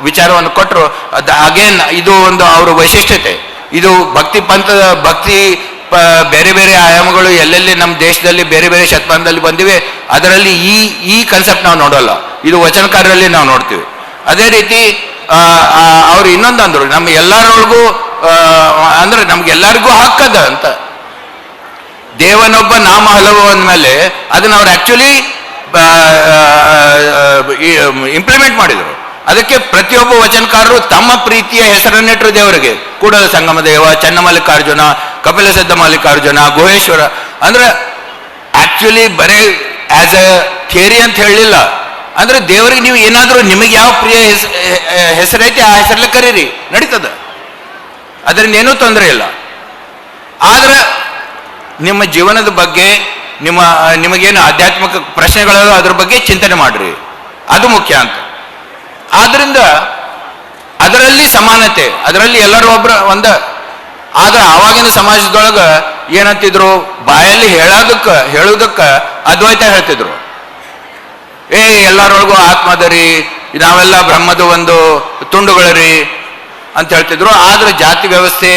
ವಿಚಾರವನ್ನು ಕೊಟ್ಟರು ಅದು ಅಗೇನ್ ಇದು ಒಂದು ಅವ್ರ ವೈಶಿಷ್ಟ್ಯತೆ. ಇದು ಭಕ್ತಿ ಪಂಥದ, ಭಕ್ತಿ ಬೇರೆ ಬೇರೆ ಆಯಾಮಗಳು ಎಲ್ಲೆಲ್ಲಿ ನಮ್ಮ ದೇಶದಲ್ಲಿ ಬೇರೆ ಬೇರೆ ಶತಮಾನದಲ್ಲಿ ಬಂದಿವೆ, ಅದರಲ್ಲಿ ಈ ಈ ಕನ್ಸೆಪ್ಟ್ ನಾವು ನೋಡೋಲ್ಲ. ಇದು ವಚನಕಾರರಲ್ಲಿ ನಾವು ನೋಡ್ತೀವಿ. ಅದೇ ರೀತಿ ಅವ್ರು ಇನ್ನೊಂದು ಅಂದರು, ನಮ್ಮ ಎಲ್ಲರೊಳಗೂ ಅಂದ್ರೆ ನಮ್ಗೆಲ್ಲರಿಗೂ ಹಾಕದ ಅಂತ. ದೇವನೊಬ್ಬ ನಾಮ ಹಲವು ಅಂದಮೇಲೆ ಅದನ್ನ ಅವ್ರು ಆಕ್ಚುಲಿ ಇಂಪ್ಲಿಮೆಂಟ್ ಮಾಡಿದರು. ಅದಕ್ಕೆ ಪ್ರತಿಯೊಬ್ಬ ವಚನಕಾರರು ತಮ್ಮ ಪ್ರೀತಿಯ ಹೆಸರನ್ನಿಟ್ಟರು ದೇವರಿಗೆ. ಕೂಡಲ ಸಂಗಮ ದೇವ ಚನ್ನಮಲ್ಲಿಕಾರ್ಜುನ ಕಪಿಲ ಸಿದ್ಧ ಮಲ್ಲಿಕಾರ್ಜುನ, ಗುಹೇಶ್ವರ. ಅಂದ್ರೆ ಆಕ್ಚುಲಿ ಬರೇ ಆಸ್ ಅ ಥಿಯರಿ ಅಂತ ಹೇಳಲಿಲ್ಲ. ಅಂದ್ರೆ ದೇವರಿಗೆ ನೀವು ಏನಾದರೂ ನಿಮಗೆ ಯಾವ ಪ್ರಿಯ ಹೆಸರೈತೆ ಆ ಹೆಸರಲ್ಲೇ ಕರೀರಿ. ನಡೀತದ. ಅದರಿಂದ ಏನೂ ತೊಂದರೆ ಇಲ್ಲ. ಆದ್ರೆ ನಿಮ್ಮ ಜೀವನದ ಬಗ್ಗೆ, ನಿಮ್ಮ, ನಿಮಗೇನು ಆಧ್ಯಾತ್ಮಿಕ ಪ್ರಶ್ನೆಗಳು ಅದ್ರ ಬಗ್ಗೆ ಚಿಂತನೆ ಮಾಡ್ರಿ. ಅದು ಮುಖ್ಯ ಅಂತ. ಆದ್ರಿಂದ ಅದರಲ್ಲಿ ಸಮಾನತೆ, ಅದರಲ್ಲಿ ಎಲ್ಲರೂ ಒಬ್ರ ಒಂದ. ಆದ್ರೆ ಆವಾಗಿನ ಸಮಾಜದೊಳಗ ಏನಂತಿದ್ರು, ಬಾಯಲ್ಲಿ ಹೇಳೋದಕ್ಕ, ಹೇಳೋದಕ್ಕೆ ಅದ್ವೈತ ಹೇಳ್ತಿದ್ರು. ಏ, ಎಲ್ಲರೊಳಗೂ ಆತ್ಮದರಿ ನಾವೆಲ್ಲ ಬ್ರಹ್ಮದ ಒಂದು ತುಂಡುಗಳರಿ ಅಂತ ಹೇಳ್ತಿದ್ರು. ಆದ್ರೆ ಜಾತಿ ವ್ಯವಸ್ಥೆ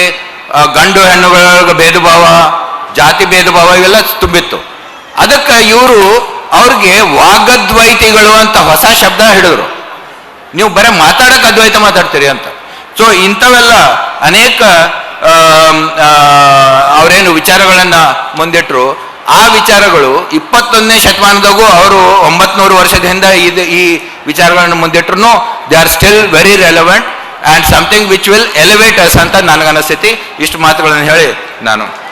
ಗಂಡು ಹೆಣ್ಣುಗಳ ಭೇದ ಭಾವ ಜಾತಿ ಭೇದ ಭಾವ ಇವೆಲ್ಲ ತುಂಬಿತ್ತು. ಅದಕ್ಕೆ ಇವರು ಅವ್ರಿಗೆ ವಾಗದ್ವೈತಿಗಳು ಅಂತ ಹೊಸ ಶಬ್ದ ಹಿಡಿದ್ರು. ನೀವು ಬರೀ ಮಾತಾಡಕ್ಕೆ ಅದ್ವೈತ ಮಾತಾಡ್ತೀರಿ ಅಂತ. ಸೊ ಇಂಥವೆಲ್ಲ ಅನೇಕ ಅವರೇನು ವಿಚಾರಗಳನ್ನ ಮುಂದಿಟ್ರು. ಆ ವಿಚಾರಗಳು ಇಪ್ಪತ್ತೊಂದನೇ ಶತಮಾನದಾಗೂ ಅವರು ಒಂಬತ್ನೂರು ವರ್ಷದಿಂದ ಇದು ಈ ವಿಚಾರಗಳನ್ನು ಮುಂದಿಟ್ರು they are still very relevant. And something which will elevate us ಅಂತ ನನಗನ್ನಿಸ್ತೈತಿ. ಇಷ್ಟು ಮಾತುಗಳನ್ನು ಹೇಳಿ ನಾನು.